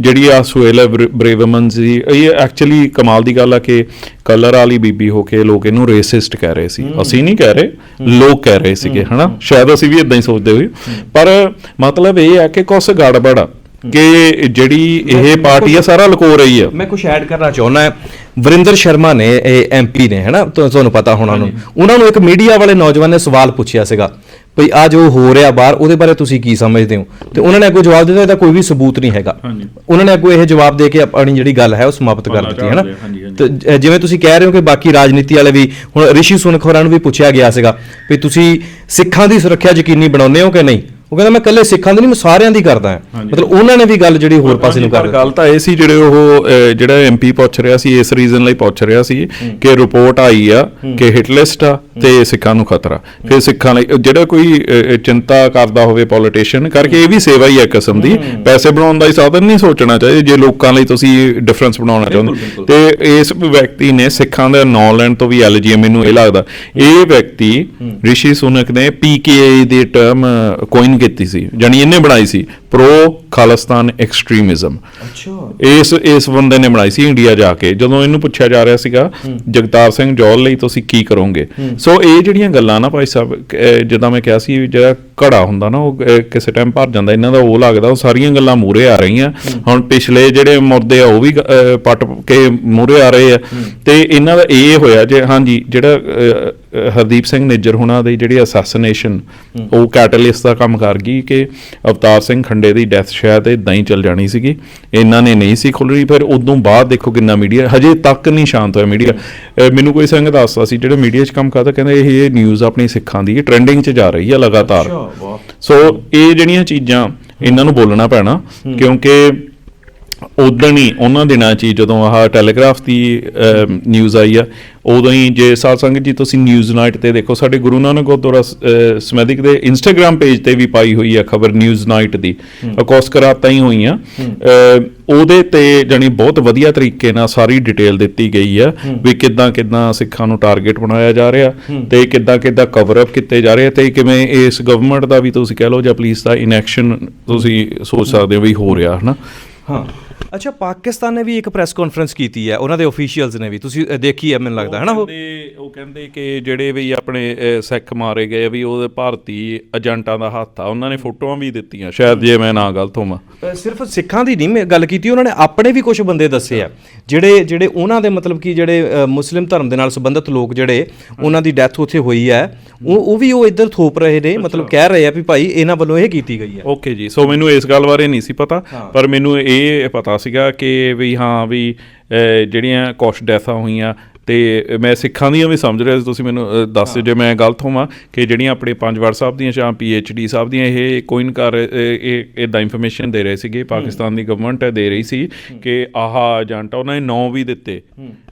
ਜਿਹੜੀ ਆ ਸੁਏਲ ਬ੍ਰੇਵਮਨ ਸੀ ਇਹ ਐਕਚੁਅਲੀ ਕਮਾਲ ਦੀ ਗੱਲ ਆ ਕਿ ਕਲਰ ਵਾਲੀ ਬੀਬੀ ਹੋ ਕੇ ਲੋਕ ਇਹਨੂੰ ਰੇਸਿਸਟ ਕਹਿ ਰਹੇ ਸੀ। ਅਸੀਂ ਨਹੀਂ ਕਹਿ ਰਹੇ ਲੋਕ ਕਹਿ ਰਹੇ ਸੀਗੇ ਹਨਾ? ਸ਼ਾਇਦ ਅਸੀਂ ਵੀ ਇਦਾਂ ਹੀ ਸੋਚਦੇ ਹੋਈ ਪਰ ਮਤਲਬ ਇਹ ਹੈ ਕਿ ਕੁਛ ਗੜਬੜ ਆ ਕਿ ਜਿਹੜੀ ਇਹ ਪਾਰਟੀ ਆ ਸਾਰਾ ਲੁਕੋ ਰਹੀ ਆ। ਮੈਂ ਕੁਝ ਐਡ ਕਰਨਾ ਚਾਹੁੰਦਾ ਵਰਿੰਦਰ ਸ਼ਰਮਾ ਨੇ ਇਹ ਐਮਪੀ ਨੇ ਹੈਨਾ? ਤੁਹਾ- ਤੁਹਾਨੂੰ ਪਤਾ ਹੋਣਾ ਉਹਨੂੰ। ਉਹਨਾਂ ਨੂੰ ਇੱਕ ਮੀਡੀਆ ਵਾਲੇ ਨੌਜਵਾਨ ਨੇ ਸਵਾਲ ਪੁੱਛਿਆ ਸੀਗਾ। ਭਈ ਆ ਜੋ ਹੋ ਰਿਹਾ ਬਾਹਰ ਉਹਦੇ ਬਾਰੇ ਤੁਸੀਂ ਕੀ ਸਮਝਦੇ ਹੋ ਤੇ ਉਹਨਾਂ ਨੇ ਅੱਗੋਂ ਜਵਾਬ ਦਿੱਤਾ ਇਹਦਾ ਕੋਈ ਵੀ ਸਬੂਤ ਨਹੀਂ ਹੈਗਾ ਹਾਂਜੀ। ਉਹਨਾਂ ਨੇ ਅੱਗੋਂ ਇਹ ਜਵਾਬ ਦੇ ਕੇ ਆਪਣੀ ਜਿਹੜੀ ਗੱਲ ਹੈ ਉਹ ਸਮਾਪਤ ਕਰ ਦਿੱਤੀ ਹੈਨਾ ਝਾੜਦੇ, ਹਾਂਜੀ, ਹਾਂਜੀ। ਤੇ ਜਿਵੇਂ ਤੁਸੀਂ ਕਹਿ ਰਹੇ ਹੋ ਕਿ ਬਾਕੀ ਰਾਜਨੀਤੀ ਵਾਲੇ ਵੀ ਹੁਣ ਰਿਸ਼ੀ ਸੁਨਖ ਹੋਰਾਂ ਨੂੰ ਵੀ ਪੁੱਛਿਆ ਗਿਆ ਸੀਗਾ ਵੀ ਤੁਸੀਂ ਸਿੱਖਾਂ ਦੀ ਸੁਰੱਖਿਆ ਯਕੀਨੀ ਬਣਾਉਂਦੇ ਹੋ ਕਿ ਨਹੀਂ ਉਹ ਕਹਿੰਦਾ ਮੈਂ ਇਕੱਲੇ ਸਿੱਖਾਂ ਦੀ ਨਹੀਂ ਮੈਂ ਸਾਰਿਆਂ ਦੀ ਕਰਦਾ ਹਾਂ। ਮਤਲਬ ਉਹਨਾਂ ਨੇ ਵੀ ਗੱਲ ਜਿਹੜੀ ਹੋਰ ਪਾਸੇ ਨੂੰ ਕਰ ਗੱਲ ਤਾਂ ਇਹ ਸੀ ਜਿਹੜੇ ਉਹ ਜਿਹੜਾ ਐਮਪੀ ਪੁੱਛ ਰਿਹਾ ਸੀ ਇਸ ਰੀਜ਼ਨ ਲਈ ਪੁੱਛ ਰਿਹਾ ਸੀ ਕਿ ਰਿਪੋਰਟ ਆਈ ਆ ਕਿ ਹਿਟ ਲਿਸਟ ਆ ਤੇ ਸਿੱਖਾਂ ਨੂੰ ਖਤਰਾ। ਫਿਰ ਸਿੱਖਾਂ ਲਈ ਜਿਹੜਾ ਕੋਈ ਚਿੰਤਾ ਕਰਦਾ ਹੋਵੇ ਪੋਲੀਟੀਸ਼ੀਅਨ ਕਰਕੇ ਇਹ ਵੀ ਸੇਵਾ ਹੀ ਹੈ ਕਿਸਮ ਦੀ। ਪੈਸੇ ਬਣਾਉਣ ਦਾ ਹੀ ਸਾਧਨ ਨਹੀਂ ਸੋਚਣਾ ਚਾਹੀਦਾ ਜੇ ਲੋਕਾਂ ਲਈ ਤੁਸੀਂ ਡਿਫਰੈਂਸ ਬਣਾਉਣਾ ਚਾਹੁੰਦੇ। ਤੇ ਇਸ ਵਿਅਕਤੀ ਨੇ ਸਿੱਖਾਂ ਦਾ ਨਾਂ ਲੈਣ ਤੋਂ ਵੀ ਐਲਜੀ ਮੈਨੂੰ ਇਹ ਲੱਗਦਾ। ਇਹ ਵਿਅਕਤੀ ਰਿਸ਼ੀ ਸੁਨਕ ਨੇ ਪੀਕੇਏ ਦੀ ਟਰਮ ਕੋਇਨ ਕੀਤੀ ਸੀ ਜਾਨੀ ਇਹਨੇ ਬਣਾਈ ਸੀ ਪ੍ਰੋ ਖਾਲਿਸਤਾਨ ਐਕਸਟ੍ਰੀਮਿਜ਼ਮ ਅੱਛਾ। ਇਸ ਇਸ ਬੰਦੇ ਨੇ ਬਣਾਈ ਸੀ ਇੰਡੀਆ ਜਾ ਕੇ। ਜਦੋਂ ਇਹਨੂੰ ਪੁੱਛਿਆ ਜਾ ਰਿਹਾ ਸੀਗਾ ਜਗਤਾਰ ਸਿੰਘ ਜੌਲ ਲਈ ਤੁਸੀਂ ਕੀ ਕਰੋਗੇ? ਸੋ ਇਹ ਜਿਹੜੀਆਂ ਗੱਲਾਂ ਨਾ ਭਾਈ ਸਾਹਿਬ ਜਿੱਦਾਂ ਮੈਂ ਕਿਹਾ ਸੀ ਜਿਹੜਾ ਘੜਾ ਹੁੰਦਾ ਨਾ ਉਹ ਕਿਸੇ ਟਾਈਮ ਭਰ ਜਾਂਦਾ ਇਹਨਾਂ ਦਾ ਉਹ ਲੱਗਦਾ ਉਹ ਸਾਰੀਆਂ ਗੱਲਾਂ ਮੂਰੇ ਆ ਰਹੀਆਂ। ਹੁਣ ਪਿਛਲੇ ਜਿਹੜੇ ਮੁਰਦੇ ਆ ਉਹ ਵੀ ਪੱਟ ਕੇ ਮੂਰੇ ਆ ਰਹੇ ਆ। ਤੇ ਇਹਨਾਂ ਦਾ ਇਹ ਹੋਇਆ ਜੇ ਹਾਂਜੀ ਜਿਹੜਾ ਹਰਦੀਪ ਸਿੰਘ ਨਿੱਜਰ ਹੁਣਾਂ ਦੀ ਜਿਹੜੀ ਅਸੈਸੀਨੇਸ਼ਨ ਉਹ ਕੈਟਲਿਸਟ ਦਾ ਕੰਮ ਕਰ ਗਈ ਕਿ ਅਵਤਾਰ ਸਿੰਘ ਖੰਡੇ ਦੀ ਡੈਥ ਸ਼ਾਇਦ ਇਦਾਂ ਹੀ ਚੱਲ ਜਾਣੀ ਸੀਗੀ। ਇਹਨਾਂ ਨੇ ਨਹੀਂ ਸੀ ਖੁੱਲ੍ਹਣੀ ਫਿਰ ਉਦੋਂ ਬਾਅਦ ਦੇਖੋ ਕਿੰਨਾ ਮੀਡੀਆ ਹਜੇ ਤੱਕ ਨਹੀਂ ਸ਼ਾਂਤ ਹੋਇਆ ਮੀਡੀਆ ਮੈਨੂੰ ਕੋਈ ਸੰਗ ਦੱਸਦਾ ਸੀ ਜਿਹੜੇ ਮੀਡੀਆ 'ਚ ਕੰਮ ਕਰਦਾ ਕਹਿੰਦਾ ਇਹ ਇਹ ਨਿਊਜ਼ ਆਪਣੀ ਸਿੱਖਾਂ ਦੀ ਟ੍ਰੈਂਡਿੰਗ 'ਚ ਜਾ ਰਹੀ ਹੈ ਲਗਾਤਾਰ। ਸੋ ਇਹ ਜਿਹੜੀਆਂ ਚੀਜ਼ਾਂ ਇਹਨਾਂ ਨੂੰ ਬੋਲਣਾ ਪੈਣਾ ਕਿਉਂਕਿ ਉਦੋਂ ਹੀ ਉਹਨਾਂ ਦਿਨਾਂ 'ਚ ਹੀ ਜਦੋਂ ਆਹ ਟੈਲੀਗ੍ਰਾਫ ਦੀ ਨਿਊਜ਼ ਆਈ ਆ ਉਦੋਂ ਹੀ ਜੇ ਸਾਧ ਸੰਗਤ ਜੀ ਤੁਸੀਂ ਨਿਊਜ਼ ਨਾਈਟ ਤੇ ਦੇਖੋ ਸਾਡੇ ਗੁਰੂ ਨਾਨਕ ਗੁਰਦੁਆਰਾ ਸਮੈਦਿਕ ਦੇ ਇੰਸਟਾਗ੍ਰam ਪੇਜ ਤੇ ਵੀ ਪਾਈ ਹੋਈ ਆ ਖਬਰ ਨਿਊਜ਼ ਨਾਈਟ ਦੀ। ਅਕੋਸ ਕਰਾਤਾਂ ਹੀ ਹੋਈਆਂ। ਅਹ, ਉਹਦੇ ਤੇ ਜਾਨੀ ਬਹੁਤ ਵਧੀਆ ਤਰੀਕੇ ਨਾਲ ਸਾਰੀ ਡਿਟੇਲ ਦਿੱਤੀ ਗਈ ਆ ਵੀ ਕਿੱਦਾਂ ਕਿੱਦਾਂ ਸਿੱਖਾਂ ਨੂੰ ਟਾਰਗੇਟ ਬਣਾਇਆ ਜਾ ਰਿਹਾ ਤੇ ਕਿੱਦਾਂ ਕਿੱਦਾਂ ਕਵਰ ਅਪ ਕੀਤੇ ਜਾ ਰਹੇ ਤੇ ਕਿਵੇਂ ਇਸ ਗਵਰਨਮੈਂਟ ਦਾ ਵੀ ਤੁਸੀਂ ਕਹਿ ਲਓ ਜਾਂ ਪੁਲਿਸ ਦਾ ਇਨਐਕਸ਼ਨ ਤੁਸੀਂ ਸੋਚ ਸਕਦੇ ਹੋ ਵੀ ਹੋ ਰਿਹਾ ਹਨਾ? ਹਾਂ ਅੱਛਾ ਪਾਕਿਸਤਾਨ ਨੇ ਵੀ ਇੱਕ ਪ੍ਰੈਸ ਕਾਨਫਰੰਸ ਕੀਤੀ ਹੈ ਉਹਨਾਂ ਦੇ ਅਫੀਸ਼ੀਅਲਸ ਨੇ ਵੀ ਤੁਸੀਂ ਦੇਖੀ ਹੈ ਮੈਨੂੰ ਲੱਗਦਾ ਹੈ ਨਾ ਉਹ ਕਹਿੰਦੇ ਉਹ ਕਹਿੰਦੇ ਕਿ ਜਿਹੜੇ ਵੀ ਆਪਣੇ ਸਿੱਖ ਮਾਰੇ ਗਏ ਵੀ ਉਹਦੇ ਭਾਰਤੀ ਏਜੰਟਾਂ ਦਾ ਹੱਥ ਆ ਉਹਨਾਂ ਨੇ ਫੋਟੋਆਂ ਵੀ ਦਿੱਤੀਆਂ ਸ਼ਾਇਦ ਜੇ ਮੈਂ ਨਾ ਗਲਤ ਹੋਵਾਂ ਸਿਰਫ ਸਿੱਖਾਂ ਦੀ ਨਹੀਂ ਮੈਂ ਗੱਲ ਕੀਤੀ ਉਹਨਾਂ ਨੇ ਆਪਣੇ ਵੀ ਕੁਝ ਬੰਦੇ ਦੱਸੇ ਆ। ਜਿਹੜੇ ਜਿਹੜੇ ਉਹਨਾਂ ਦੇ ਮਤਲਬ ਕਿ ਜਿਹੜੇ ਮੁਸਲਿਮ ਧਰਮ ਦੇ ਨਾਲ ਸੰਬੰਧਿਤ ਲੋਕ ਜਿਹੜੇ ਉਹਨਾਂ ਦੀ ਡੈਥ ਉੱਥੇ ਹੋਈ ਹੈ। ਉਹ ਉਹ ਵੀ ਉਹ ਇੱਧਰ ਥੋਪ ਰਹੇ ਨੇ ਮਤਲਬ ਕਹਿ ਰਹੇ ਆ ਵੀ ਭਾਈ ਇਹਨਾਂ ਵੱਲੋਂ ਇਹ ਕੀਤੀ ਗਈ ਹੈ। ਓਕੇ ਜੀ ਸੋ ਮੈਨੂੰ ਇਸ ਗੱਲ ਬਾਰੇ ਨਹੀਂ ਸੀ ਪਤਾ ਪਰ ਮੈਨੂੰ ਇਹ ਪਤਾ ਸੀਗਾ ਕਿ ਵੀ ਹਾਂ ਵੀ ਜਿਹੜੀਆਂ ਕੁਛ ਡੈਥਾਂ ਹੋਈਆਂ ਤੇ ਮੈਂ ਸਿੱਖਾਂ ਦੀਆਂ ਵੀ ਸਮਝ ਰਿਹਾ ਸੀ ਤੁਸੀਂ ਮੈਨੂੰ ਦੱਸ ਦਿਓ ਜੇ ਮੈਂ ਗਲਤ ਹੋਵਾਂ ਕਿ ਜਿਹੜੀਆਂ ਆਪਣੇ ਪੰਜਵਾਰ ਸਾਹਿਬ ਦੀਆਂ ਜਾਂ ਡੀ ਸਾਹਿਬ ਦੀਆਂ ਇਹ ਕੋਇਨ ਕਰ ਅਹ, ਇਹ ਇਦਾਂ ਇਨਫੋਰਮੇਸ਼ਨ ਦੇ ਰਹੇ ਸੀਗੇ ਪਾਕਿਸਤਾਨ ਦੀ ਗਵਰਨਮੈਂਟ ਦੇ ਰਹੀ ਸੀ ਕਿ ਆਹ ਏਜੰਟ ਉਹਨਾਂ ਨੇ ਨਾਂ ਵੀ ਦਿੱਤੇ।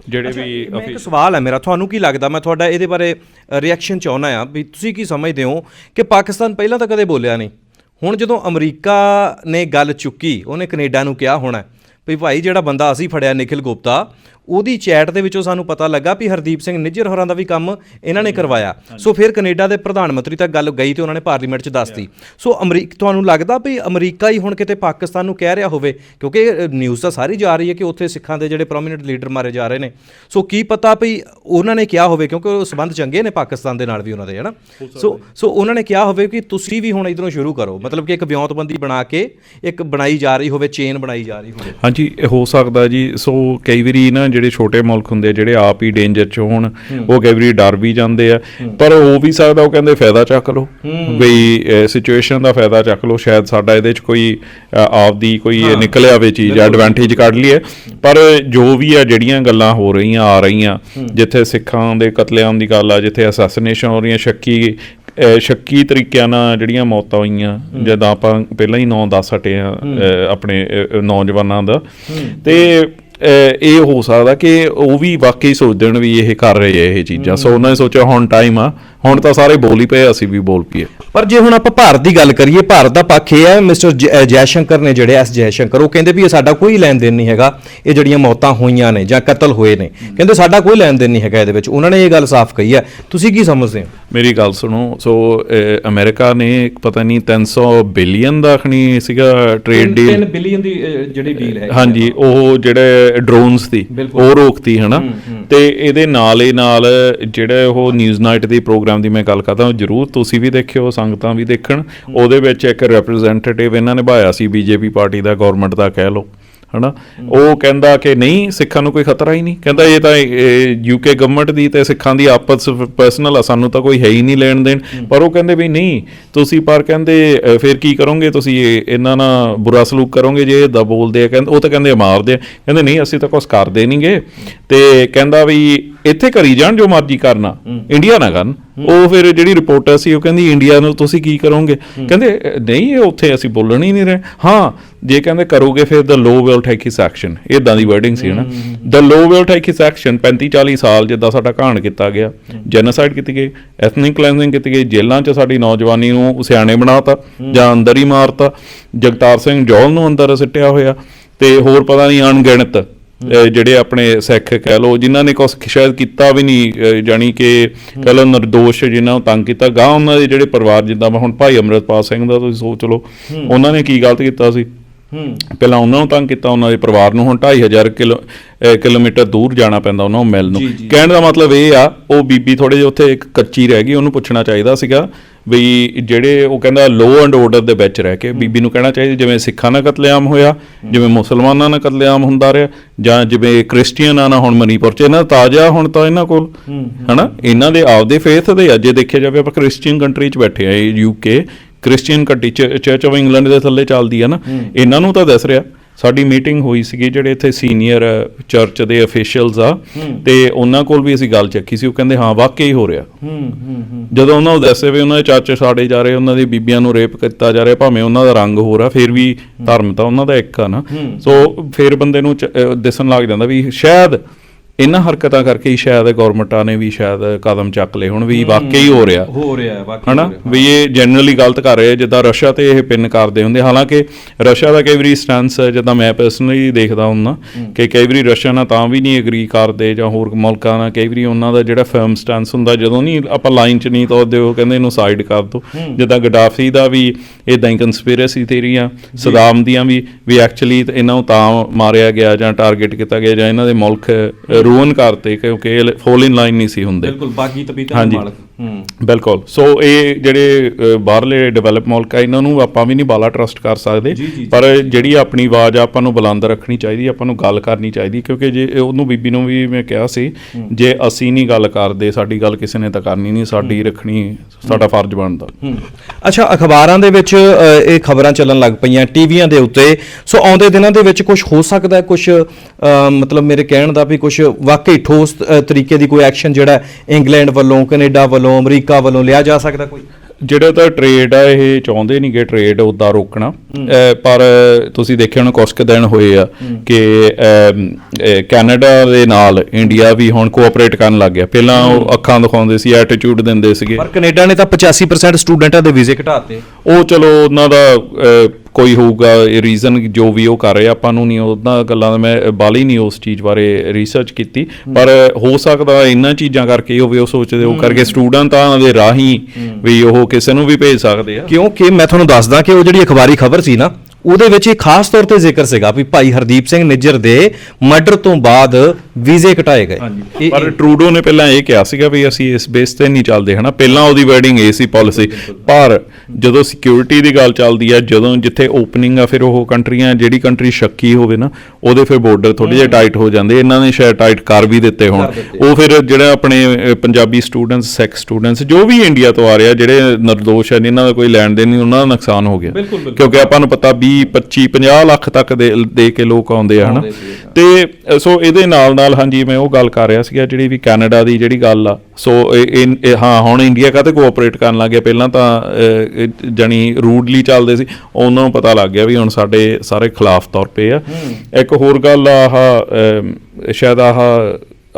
ਜਿਹੜੇ ਵੀ ਇੱਕ ਸਵਾਲ ਹੈ ਮੇਰਾ ਤੁਹਾਨੂੰ ਕੀ ਲੱਗਦਾ? ਮੈਂ ਤੁਹਾਡਾ ਇਹਦੇ ਬਾਰੇ ਰਿਐਕਸ਼ਨ ਚਾਹੁੰਦਾ ਆ ਵੀ ਤੁਸੀਂ ਕੀ ਸਮਝਦੇ ਹੋ ਕਿ ਪਾਕਿਸਤਾਨ ਪਹਿਲਾਂ ਤਾਂ ਕਦੇ ਬੋਲਿਆ ਨਹੀਂ? ਹੁਣ ਜਦੋਂ ਅਮਰੀਕਾ ਨੇ ਗੱਲ ਚੁੱਕੀ ਉਹਨੇ ਕੈਨੇਡਾ ਨੂੰ ਕਿਹਾ ਹੋਣਾ ਵੀ ਭਾਈ ਜਿਹੜਾ ਬੰਦਾ ਅਸੀਂ ਫੜਿਆ ਨikhil ਗੁਪਤਾ ਉਹਦੀ ਚੈਟ ਦੇ ਵਿੱਚੋਂ ਸਾਨੂੰ ਪਤਾ ਲੱਗਾ ਵੀ ਹਰਦੀਪ ਸਿੰਘ ਨਿੱਜਰ ਹੋਰਾਂ ਦਾ ਵੀ ਕੰਮ ਇਹਨਾਂ ਨੇ ਕਰਵਾਇਆ। ਸੋ ਫਿਰ ਕੈਨੇਡਾ ਦੇ ਪ੍ਰਧਾਨ ਮੰਤਰੀ ਤੱਕ ਗੱਲ ਗਈ ਤੇ ਉਹਨਾਂ ਨੇ ਪਾਰਲੀਮੈਂਟ 'ਚ ਦੱਸਤੀ। ਸੋ ਅਮਰੀਕਾ ਤੁਹਾਨੂੰ ਲੱਗਦਾ ਵੀ ਅਮਰੀਕਾ ਹੀ ਹੁਣ ਕਿਤੇ ਪਾਕਿਸਤਾਨ ਨੂੰ ਕਹਿ ਰਿਹਾ ਹੋਵੇ? ਕਿਉਂਕਿ ਨਿਊਜ਼ ਤਾਂ ਸਾਰੀ ਜਾ ਰਹੀ ਹੈ ਕਿ ਉੱਥੇ ਸਿੱਖਾਂ ਦੇ ਜਿਹੜੇ ਪ੍ਰੋਮਿਨੈਂਟ ਲੀਡਰ ਮਾਰੇ ਜਾ ਰਹੇ ਨੇ। ਸੋ ਕੀ ਪਤਾ ਵੀ ਉਹਨਾਂ ਨੇ ਕਿਹਾ ਹੋਵੇ? ਕਿਉਂਕਿ ਉਹ ਸਬੰਧ ਚੰਗੇ ਨੇ ਪਾਕਿਸਤਾਨ ਦੇ ਨਾਲ ਵੀ ਉਹਨਾਂ ਦੇ ਹਨਾ? ਸੋ ਸੋ ਉਹਨਾਂ ਨੇ ਕਿਹਾ ਹੋਵੇ ਕਿ ਤੁਸੀਂ ਵੀ ਹੁਣ ਇਧਰੋਂ ਸ਼ੁਰੂ ਕਰੋ। ਮਤਲਬ ਕਿ ਇੱਕ ਵਿਉਂਤਬੰਦੀ ਬਣਾ ਕੇ ਇੱਕ ਬਣਾਈ ਜਾ ਰਹੀ ਹੋਵੇ ਚੇਨ ਬਣਾਈ ਜਾ ਰਹੀ ਹੋਵੇ। ਹਾਂਜੀ ਹੋ ਸਕਦਾ ਜੀ। ਸੋ ਕਈ ਵਾਰੀ ਨਾ ਜਿਹੜੇ ਛੋਟੇ ਮੁਲਕ ਹੁੰਦੇ ਆ, ਜਿਹੜੇ ਆਪ ਹੀ ਡੇਂਜਰ 'ਚ ਹੋਣ ਉਹ ਕਈ ਵਾਰੀ ਡਰ ਵੀ ਜਾਂਦੇ ਆ। ਪਰ ਹੋ ਵੀ ਸਕਦਾ ਉਹ ਕਹਿੰਦੇ ਫਾਇਦਾ ਚੱਕ ਲਓ। ਬਈ ਸਿਚੁਏਸ਼ਨ ਦਾ ਫਾਇਦਾ ਚੱਕ ਲਓ। ਸ਼ਾਇਦ ਸਾਡਾ ਇਹਦੇ 'ਚ ਕੋਈ ਅ, ਆਪਦੀ ਕੋਈ ਇਹ ਨਿਕਲ ਆਵੇ ਚੀਜ਼ ਐਡਵਾਂਟੇਜ ਕੱਢ ਲਈਏ। ਪਰ ਜੋ ਵੀ ਆ ਜਿਹੜੀਆਂ ਗੱਲਾਂ ਹੋ ਰਹੀਆਂ ਆ ਰਹੀਆਂ ਜਿੱਥੇ ਸਿੱਖਾਂ ਦੇ ਕਤਲੇਆਮ ਦੀ ਗੱਲ ਆ ਜਿੱਥੇ ਅਸੈਸੀਨੇਸ਼ਨ ਹੋ ਰਹੀਆਂ ਸ਼ੱਕੀ ਸ਼ੱਕੀ ਤਰੀਕਿਆਂ ਨਾਲ ਜਿਹੜੀਆਂ ਮੌਤਾਂ ਹੋਈਆਂ ਜਦੋਂ ਆਪਾਂ ਪਹਿਲਾਂ ਹੀ 9 10 ਹਟੇ ਆ ਆਪਣੇ ਨੌਜਵਾਨਾਂ ਦਾ। ਤੇ ਇਹ ਹੋ ਸਕਦਾ ਕਿ ਉਹ ਵੀ ਵਾਕਈ ਸੋਚਦੇ ਹੋਣ ਵੀ ਇਹ ਕਰ ਰਹੇ ਆ ਇਹ ਚੀਜ਼ਾਂ। ਸੋ ਉਹਨਾਂ ਨੇ ਸੋਚਿਆ ਹੁਣ ਟਾਈਮ ਆ ਹੁਣ ਤਾਂ ਸਾਰੇ ਬੋਲ ਹੀ ਪਏ ਅਸੀਂ ਵੀ ਬੋਲ ਪਈਏ। ਪਰ ਜੇ ਹੁਣ ਆਪਾਂ ਭਾਰਤ ਦੀ ਗੱਲ ਕਰੀਏ ਭਾਰਤ ਦਾ ਪੱਖ ਇਹ ਹੈ ਮਿਸਟਰ ਜੈਸ਼ੰਕਰ ਨੇ ਜਿਹੜੇ ਐਸ ਜੈਸ਼ੰਕਰ ਉਹ ਕਹਿੰਦੇ ਵੀ ਇਹ ਸਾਡਾ ਕੋਈ ਲੈਣ ਦੇਣ ਨਹੀਂ ਹੈਗਾ ਇਹ ਜਿਹੜੀਆਂ ਮੌਤਾਂ ਹੋਈਆਂ ਨੇ ਜਾਂ ਕਤਲ ਹੋਏ ਨੇ ਕਹਿੰਦੇ ਸਾਡਾ ਕੋਈ ਲੈਣ ਦੇਣ ਨਹੀਂ ਹੈਗਾ ਇਹਦੇ ਵਿੱਚ ਉਹਨਾਂ ਨੇ ਇਹ ਗੱਲ ਸਾਫ਼ ਕਹੀ ਹੈ। ਤੁਸੀਂ ਕੀ ਸਮਝਦੇ ਹੋ? ਮੇਰੀ ਗੱਲ ਸੁਣੋ ਸੋ ਅਮਰੀਕਾ ਨੇ ਇੱਕ ਪਤਾ ਨਹੀਂ 300 ਬਿਲੀਅਨ ਦਾ ਖਣੀ ਸੀਗਾ ਟ੍ਰੇਡ ਡੀਲ ਬਿਲੀਅਨ ਦੀ ਜਿਹੜੀ ਡੀਲ ਹੈ। ਹਾਂਜੀ ਉਹ ਜਿਹੜੇ ਡਰੋਨਸ ਦੀ। ਉਹ ਰੋਕਤੀ ਹਨਾ? ਤੇ ਇਹਦੇ ਨਾਲ ਹੀ ਨਾਲ ਜਿਹੜੇ ਉਹ ਨਿਊਜ਼ ਨਾਈਟ ਦੀ ਪ੍ਰੋਗਰਾਮ ਦੀ ਮੈਂ ਗੱਲ ਕਰਦਾ ਹਾਂ ਜਰੂਰ ਤੁਸੀਂ ਵੀ ਦੇਖਿਓ ਸੰਗਤਾਂ ਵੀ ਦੇਖਣ। ਉਹਦੇ ਵਿੱਚ ਇੱਕ ਰਿਪਰੈਜ਼ੈਂਟੇਟਿਵ ਇਹਨਾਂ ਨਿਭਾਇਆ ਸੀ ਬੀਜੇਪੀ ਪਾਰਟੀ ਦਾ ਗਵਰਨਮੈਂਟ ਦਾ ਕਹਿ ਲਓ। ਹਨਾ? ਉਹ ਕਹਿੰਦਾ ਕਿ ਨਹੀਂ ਸਿੱਖਾਂ ਨੂੰ ਕੋਈ ਖਤਰਾ ਹੀ ਨਹੀਂ। ਕਹਿੰਦਾ ਇਹ ਤਾਂ ਯੂਕੇ ਗਵਰਨਮੈਂਟ ਦੀ ਤੇ ਸਿੱਖਾਂ ਦੀ ਆਪਸ ਪਰਸਨਲ ਆ ਸਾਨੂੰ ਤਾਂ ਕੋਈ ਹੈ ਹੀ ਨਹੀਂ ਲੈਣ ਦੇਣ। ਪਰ ਉਹ ਕਹਿੰਦੇ ਵੀ ਨਹੀਂ ਤੁਸੀਂ ਪਰ ਕਹਿੰਦੇ ਫਿਰ ਕੀ ਕਰੋਗੇ? ਤੁਸੀਂ ਇਹ- ਇਹਨਾਂ ਨਾਲ ਬੁਰਾ ਸਲੂਕ ਕਰੋਗੇ ਜੇ ਇਦਾਂ ਬੋਲਦੇ ਆ। ਕਹਿੰਦੇ ਉਹ ਤਾਂ ਕਹਿੰਦੇ ਮਾਰਦੇ ਆ। ਕਹਿੰਦੇ ਨਹੀਂ ਅਸੀਂ ਤਾਂ ਕੁਝ ਕਰਦੇ ਨਹੀਂਗੇ ਤੇ ਕਹਿੰਦਾ ਵੀ ਇੱਥੇ ਕਰੀ ਜਾਣ ਜੋ ਮਰਜ਼ੀ ਕਰਨਾ। ਇੰਡੀਆ ਨਾ ਕਰਨ। ਉਹ ਫਿਰ ਜਿਹੜੀ ਰਿਪੋਰਟਰ ਸੀ ਉਹ ਕਹਿੰਦੀ ਇੰਡੀਆ ਨੂੰ ਤੁਸੀਂ ਕੀ ਕਰੋਗੇ? ਕਹਿੰਦੇ "ਅ, ਨਹੀਂ ਇਹ ਉੱਥੇ ਅਸੀਂ ਬੋਲਣ ਹੀ ਨਹੀਂ ਰਹੇ। ਹਾਂ ਜੇ ਕਹਿੰਦੇ ਕਰੋਗੇ ਫਿਰ the law will take his action ਇਦਾਂ ਦੀ ਵਰਡਿੰਗ ਸੀ ਨਾ the law will take his action 35 40 ਸਾਲ ਜਿੱਦਾਂ ਸਾਡਾ ਕਾਂਡ ਕੀਤਾ ਗਿਆ ਜੈਨੋਸਾਈਡ ਕੀਤੀ ਗਈ ਐਥਨਿਕ ਕਲੈਂਸਿੰਗ ਕੀਤੀ ਗਈ ਜੇਲ੍ਹਾਂ 'ਚ ਸਾਡੀ ਨੌਜਵਾਨੀ ਨੂੰ ਸਿਆਣੇ ਬਣਾਤਾ ਜਾਂ ਅੰਦਰ ਹੀ ਮਾਰਤਾ। ਜਗਤਾਰ ਸਿੰਘ ਜੌਲ ਨੂੰ ਅੰਦਰ ਸਿੱਟਿਆ ਹੋਇਆ ਤੇ ਹੋਰ ਪਤਾ ਨਹੀਂ ਅਣਗਿਣਤ ਜਿਹੜੇ ਆਪਣੇ ਸਿੱਖ ਕਹਿ ਲੋ ਜਿਨ੍ਹਾਂ ਨੇ ਕੁਛ ਸ਼ਾਇਦ ਕੀਤਾ ਵੀ ਨਹੀਂ ਜਾਣੀ ਕਿ ਕਹਿ ਲੋ ਨਿਰਦੋਸ਼ ਜਿਨ੍ਹਾਂ ਨੂੰ ਤੰਗ ਕੀਤਾ। ਗਾਂ ਉਹਨਾਂ ਦੇ ਜਿਹੜੇ ਪਰਿਵਾਰ ਜਿੱਦਾਂ ਹੁਣ ਭਾਈ ਅਮਰਤਪਾਲ ਸਿੰਘ ਦਾ ਤੁਸੀਂ ਸੋਚ ਲਓ ਉਹਨਾਂ ਨੇ ਕੀ ਗਲਤ ਕੀਤਾ ਸੀ? ਪਹਿਲਾਂ ਉਹਨਾਂ ਨੂੰ ਤੰਗ ਕੀਤਾ ਉਹਨਾਂ ਦੇ ਪਰਿਵਾਰ ਨੂੰ ਹੁਣ 2500 ਕਿਲੋ ਕਿਲੋਮੀਟਰ ਦੂਰ ਜਾਣਾ ਪੈਂਦਾ ਉਹਨਾਂ ਨੂੰ ਮਿਲ ਨੂੰ। ਕਹਿਣ ਦਾ ਮਤਲਬ ਇਹ ਆ ਉਹ ਬੀਬੀ ਥੋੜੇ ਜਿਹਾ ਉੱਥੇ ਇੱਕ ਕੱਚੀ ਰਹਿ ਗਈ ਉਹਨੂੰ ਪੁੱਛਣਾ ਚਾਹੀਦਾ ਸੀਗਾ ਵੀ ਜਿਹੜੇ ਉਹ ਕਹਿੰਦਾ ਲੋ ਐਂਡ ਆਰਡਰ ਦੇ ਵਿੱਚ ਰਹਿ ਕੇ ਬੀਬੀ ਨੂੰ ਕਹਿਣਾ ਚਾਹੀਦਾ ਜਿਵੇਂ ਸਿੱਖਾਂ ਨਾਲ ਕਤਲੇਆਮ ਹੋਇਆ ਜਿਵੇਂ ਮੁਸਲਮਾਨਾਂ ਨਾਲ ਕਤਲੇਆਮ ਹੁੰਦਾ ਰਿਹਾ ਜਾਂ ਜਿਵੇਂ ਕ੍ਰਿਸਚੀਅਨਾਂ ਨਾਲ ਹੁਣ ਮਨੀਪੁਰ ਚ ਇਹਨਾਂ ਦਾ ਤਾਜ਼ਾ ਹੁਣ ਤਾਂ ਇਹਨਾਂ ਕੋਲ। ਹਨਾ? ਇਹਨਾਂ ਦੇ ਆਪਦੇ ਫੇਥ ਦੇ ਆ ਜੇ ਦੇਖਿਆ ਜਾਵੇ ਆਪਾਂ ਕ੍ਰਿਸਚੀਅਨ ਕੰਟਰੀ ਚ ਬੈਠੇ ਆ UK Christian country church of England ਦੇ ਥੱਲੇ ਚੱਲਦੀ ਆ ਨਾ ਇਹਨਾਂ ਨੂੰ ਤਾਂ ਦੱਸ ਰਿਹਾ ਸਾਡੀ ਮੀਟਿੰਗ ਹੋਈ ਸੀਗੀ ਜਿਹੜੇ ਇੱਥੇ ਸੀਨੀਅਰ ਚਰਚ ਦੇ ਅਫੀਸ਼ੀਅਲਸ ਆ ਤੇ ਉਹਨਾਂ ਕੋਲ ਵੀ ਅਸੀਂ ਗੱਲ ਚੱਕੀ ਸੀ ਉਹ ਕਹਿੰਦੇ ਹਾਂ ਵਾਕਈ ਹੋ ਰਿਹਾ। ਹੂੰ ਹੂੰ ਹੂੰ। ਜਦੋਂ ਉਹਨਾਂ ਨੂੰ ਦੱਸੇ ਵੀ ਉਹਨਾਂ ਦੇ ਚਾਚੇ ਸਾੜੇ ਜਾ ਰਹੇ ਉਹਨਾਂ ਦੀ ਬੀਬੀਆਂ ਨੂੰ ਰੇਪ ਕੀਤਾ ਜਾ ਰਿਹਾ ਭਾਵੇਂ ਉਹਨਾਂ ਦਾ ਰੰਗ ਹੋਰ ਆ ਫਿਰ ਵੀ ਧਰਮ ਤਾਂ ਉਹਨਾਂ ਦਾ ਇੱਕ ਆ ਨਾ। ਸੋ ਫਿਰ ਬੰਦੇ ਨੂੰ ਦਿਸਣ ਲੱਗ ਜਾਂਦਾ ਵੀ ਸ਼ਾਇਦ ਇਹਨਾਂ ਹਰਕਤਾਂ ਕਰਕੇ ਹੀ ਸ਼ਾਇਦ ਗਵਰਨਮੈਂਟਾਂ ਨੇ ਵੀ ਸ਼ਾਇਦ ਕਦਮ ਚੱਕ ਲਏ ਹੁਣ ਵੀ ਵਾਕਈ ਹੋ ਰਿਹਾ। ਹੋ ਰਿਹਾ ਹੈ ਵਾਕਈ ਹਨਾ ਹੋ। ਵੀ ਇਹ ਜਨਰਲੀ ਗਲਤ ਕਰ ਰਹੇ ਜਿੱਦਾਂ ਰਸ਼ੀਆ ਤੇ ਇਹ ਪਿੰਨ ਕਰਦੇ ਹੁੰਦੇ ਹਾਲਾਂਕਿ ਰਸ਼ੀਆ ਦਾ ਕਈ ਵਾਰੀ ਸਟੈਂਸ ਜਿੱਦਾਂ ਮੈਂ ਪਰਸਨਲੀ ਦੇਖਦਾ ਹੁੰਦਾ ਕਿ ਕਈ ਵਾਰੀ ਰਸ਼ੀਆ ਨਾਲ ਤਾਂ ਵੀ ਨਹੀਂ ਐਗਰੀ ਕਰਦੇ ਜਾਂ ਹੋਰ ਮੁਲਕਾਂ ਨਾਲ ਕਈ ਵਾਰੀ ਉਹਨਾਂ ਦਾ ਜਿਹੜਾ ਫਰਮ ਸਟੈਂਸ ਹੁੰਦਾ ਜਦੋਂ ਨਹੀਂ ਆਪਾਂ ਲਾਈਨ 'ਚ ਨਹੀਂ ਤੋਰਦੇ ਉਹ ਕਹਿੰਦੇ ਇਹਨੂੰ ਸਾਈਡ ਕਰ ਦੋ। ਜਿੱਦਾਂ ਗਡਾਫੀ ਦਾ ਵੀ ਇਦਾਂ ਹੀ ਕਨਸਪੀਰੇਸੀ ਥੀਰੀਆਂ ਸਦਾਮ ਦੀਆਂ ਵੀ ਵੀ ਐਕਚੁਅਲੀ ਇਹਨਾਂ ਨੂੰ ਤਾਂ ਮਾਰਿਆ ਗਿਆ ਜਾਂ ਟਾਰਗੇਟ ਕੀਤਾ ਗਿਆ ਜਾਂ ਇਹਨਾਂ ਦੇ ਮੁਲਕ ਰੂਨ ਕਰਤੇ ਕਿਉਂਕਿ ਇਹ ਫੋਲ ਇਨ ਲਾਈਨ ਨਹੀਂ ਸੀ ਹੁੰਦੇ ਬਿਲਕੁਲ ਬਾਕੀ ਤਪੀਤਾ ਹਾਂਜੀ। ਮਾਲਕ ਬਿਲਕੁਲ। ਸੋ ਇਹ ਜਿਹੜੇ ਬਾਹਰਲੇ ਡਿਵੈਲਪ ਮੁਲਕ ਆ ਇਹਨਾਂ ਨੂੰ ਆਪਾਂ ਵੀ ਨਹੀਂ ਬਾਲਾ ਟਰਸਟ ਕਰ ਸਕਦੇ। ਪਰ ਜਿਹੜੀ ਆਪਣੀ ਆਵਾਜ਼ ਆ, ਆਪਾਂ ਨੂੰ ਬੁਲੰਦ ਰੱਖਣੀ ਚਾਹੀਦੀ ਆਪਾਂ ਨੂੰ ਗੱਲ ਕਰਨੀ ਚਾਹੀਦੀ। ਕਿਉਂਕਿ ਜੇ ਉਹਨੂੰ ਬੀਬੀ ਨੂੰ ਵੀ ਮੈਂ ਕਿਹਾ ਸੀ ਜੇ ਅਸੀਂ ਨਹੀਂ ਗੱਲ ਕਰਦੇ ਸਾਡੀ ਗੱਲ ਕਿਸੇ ਨੇ ਤਾਂ ਕਰਨੀ ਨਹੀਂ ਸਾਡੀ ਰੱਖਣੀ ਸਾਡਾ ਫਰਜ਼ ਬਣਦਾ। ਹੂੰ। ਅੱਛਾ ਅਖਬਾਰਾਂ ਦੇ ਵਿੱਚ ਇਹ ਖਬਰਾਂ ਚੱਲਣ ਲੱਗ ਪਈਆਂ ਟੀਵੀਆਂ ਦੇ ਉੱਤੇ। ਸੋ ਆਉਂਦੇ ਦਿਨਾਂ ਦੇ ਵਿੱਚ ਕੁਝ ਹੋ ਸਕਦਾ ਹੈ ਕੁਝ ਮਤਲਬ ਮੇਰੇ ਕਹਿਣ ਦਾ ਵੀ ਕੁਝ ਵਾਕਈ ਠੋਸ ਤਰੀਕੇ ਦੀ ਕੋਈ ਐਕਸ਼ਨ ਜਿਹੜਾ ਇੰਗਲੈਂਡ ਵੱਲੋਂ ਕੈਨੇਡਾ ਵੱਲੋਂ ਅਮਰੀਕਾ ਵੱਲੋਂ ਲਿਆ ਜਾ ਸਕਦਾ ਕੋਈ? ਜਿਹੜਾ ਤਾਂ ਟ੍ਰੇਡ ਆ ਇਹ ਚਾਹੁੰਦੇ ਨਹੀਂਗੇ ਟ੍ਰੇਡ ਉਦਾਂ ਰੋਕਣਾ। ਪਰ ਤੁਸੀਂ ਦੇਖਿਆ ਹੋਣਾ ਕੁਛ ਕੁ ਦਿਨ ਹੋਏ ਆ ਕਿ ਕੈਨੇਡਾ ਦੇ ਨਾਲ ਇੰਡੀਆ ਵੀ ਹੁਣ ਕੋਆਪਰੇਟ ਕਰਨ ਲੱਗ ਗਿਆ। ਪਹਿਲਾਂ ਉਹ ਅੱਖਾਂ ਦਿਖਾਉਂਦੇ ਸੀ ਐਟੀਟਿਊਡ ਦਿੰਦੇ ਸੀਗੇ। ਪਰ ਕੈਨੇਡਾ ਨੇ ਤਾਂ 85% ਸਟੂਡੈਂਟਾਂ ਦੇ ਵੀਜ਼ੇ ਘਟਾਤੇ ਉਹ ਚਲੋ ਉਹਨਾਂ ਦਾ ਕੋਈ ਹੋਊਗਾ ਰੀਜ਼ਨ ਜੋ ਵੀ ਉਹ ਕਰ ਰਹੇ ਆਪਾਂ ਨੂੰ ਨਹੀਂ ਉਹਨਾਂ ਗੱਲਾਂ ਦਾ ਮੈਂ ਬਾਲੀ ਨਹੀਂ ਉਸ ਚੀਜ਼ ਬਾਰੇ ਰਿਸਰਚ ਕੀਤੀ। ਪਰ ਹੋ ਸਕਦਾ ਇਹਨਾਂ ਚੀਜ਼ਾਂ ਕਰਕੇ ਹੋਵੇ ਉਹ ਸੋਚਦੇ ਉਹ ਕਰਕੇ ਸਟੂਡੈਂਟਾਂ ਦੇ ਰਾਹੀਂ ਵੀ ਉਹ ਕਿਸੇ ਨੂੰ ਵੀ ਭੇਜ ਸਕਦੇ ਆ। ਕਿਉਂਕਿ ਮੈਂ ਤੁਹਾਨੂੰ ਦੱਸਦਾ ਕਿ ਉਹ ਜਿਹੜੀ ਅਖਬਾਰੀ ਖਬਰ ਸੀ ਨਾ ਉਹਦੇ ਵਿੱਚ ਇਹ ਖਾਸ ਤੌਰ ਤੇ ਜ਼ਿਕਰ ਸੀਗਾ ਵੀ ਭਾਈ ਹਰਦੀਪ ਸਿੰਘ ਨਿੱਜਰ ਦੇ ਮਰਡਰ ਤੋਂ ਬਾਅਦ ਵੀਜ਼ੇ ਘਟਾਏ ਗਏ। ਇਹ- ਪਰ ਟਰੂਡੋ ਨੇ ਪਹਿਲਾਂ ਇਹ ਕਿਹਾ ਸੀਗਾ ਵੀ ਅਸੀਂ ਇਸ ਬੇਸ ਤੇ ਨਹੀਂ ਚੱਲਦੇ ਹਨਾ? ਪਹਿਲਾਂ ਉਹਦੀ ਵਰਡਿੰਗ ਇਹ ਸੀ ਪਾਲਿਸੀ ਪਰ ਜਦੋਂ ਸਿਕਿਉਰਿਟੀ ਦੀ ਗੱਲ ਚੱਲਦੀ ਆ ਜਦੋਂ ਜਿੱਥੇ ਓਪਨਿੰਗ ਆ ਫਿਰ ਉਹ ਕੰਟਰੀਆਂ ਜਿਹੜੀ ਕੰਟਰੀ ਸ਼ੱਕੀ ਹੋਵੇ ਨਾ ਉਹਦੇ ਫਿਰ ਬਾਰਡਰ ਥੋੜੇ ਜਿਹਾ ਟਾਈਟ ਹੋ ਜਾਂਦੇ। ਇਹਨਾਂ ਨੇ ਸ਼ਾਇਦ ਟਾਈਟ ਕਰ ਵੀ ਦਿੱਤੇ ਹੁਣ। ਉਹ ਫਿਰ ਜਿਹੜਾ ਆਪਣੇ ਅਹ, ਪੰਜਾਬੀ ਸਟੂਡੈਂਟਸ ਸੈਕਸ ਸਟੂਡੈਂਟਸ ਜੋ ਵੀ ਇੰਡੀਆ ਤੋਂ ਆ ਰਹੇ ਆ ਜਿਹੜੇ ਨਿਰਦੋਸ਼ ਆ ਇਹਨਾਂ ਦਾ ਕੋਈ ਲੈਣ ਦੇਣ ਨਹੀਂ ਉਹਨਾਂ ਦਾ ਨੁਕਸਾਨ ਹੋ ਗਿਆ। ਕਿਉਂਕਿ ਆਪਾਂ ਨੂੰ ਪਤਾ 20 25 50 ਲੱਖ ਤੱਕ ਦੇ ਦੇ ਕੇ ਲੋਕ ਆਉਂਦੇ ਆ ਹਨਾ। ਤੇ ਸੋ ਇਹਦੇ ਨਾਲ ਨਾਲ ਹਾਂਜੀ ਮੈਂ ਉਹ ਗੱਲ ਕਰ ਰਿਹਾ ਸੀਗਾ ਜਿਹੜੀ ਵੀ ਕੈਨੇਡਾ ਦੀ ਜਿਹੜੀ ਗੱਲ ਆ। ਸੋ ਇਹ- ਹਾਂ ਹੁਣ ਇੰਡੀਆ ਕਾਤੇ ਕੋਆਪਰੇਟ ਕਰਨ ਲੱਗ ਗਿਆ? ਪਹਿਲਾਂ ਤਾਂ ਜਾਣੀ ਰੂਡਲੀ ਚੱਲਦੇ ਸੀ। ਉਹਨਾਂ ਨੂੰ ਪਤਾ ਲੱਗ ਗਿਆ ਵੀ ਹੁਣ ਸਾਡੇ ਸਾਰੇ ਖਿਲਾਫ ਤੌਰ ਪਏ ਆ। ਇੱਕ ਹੋਰ ਗੱਲ ਆ ਆਹ ਸ਼ਾਇਦ ਆਹ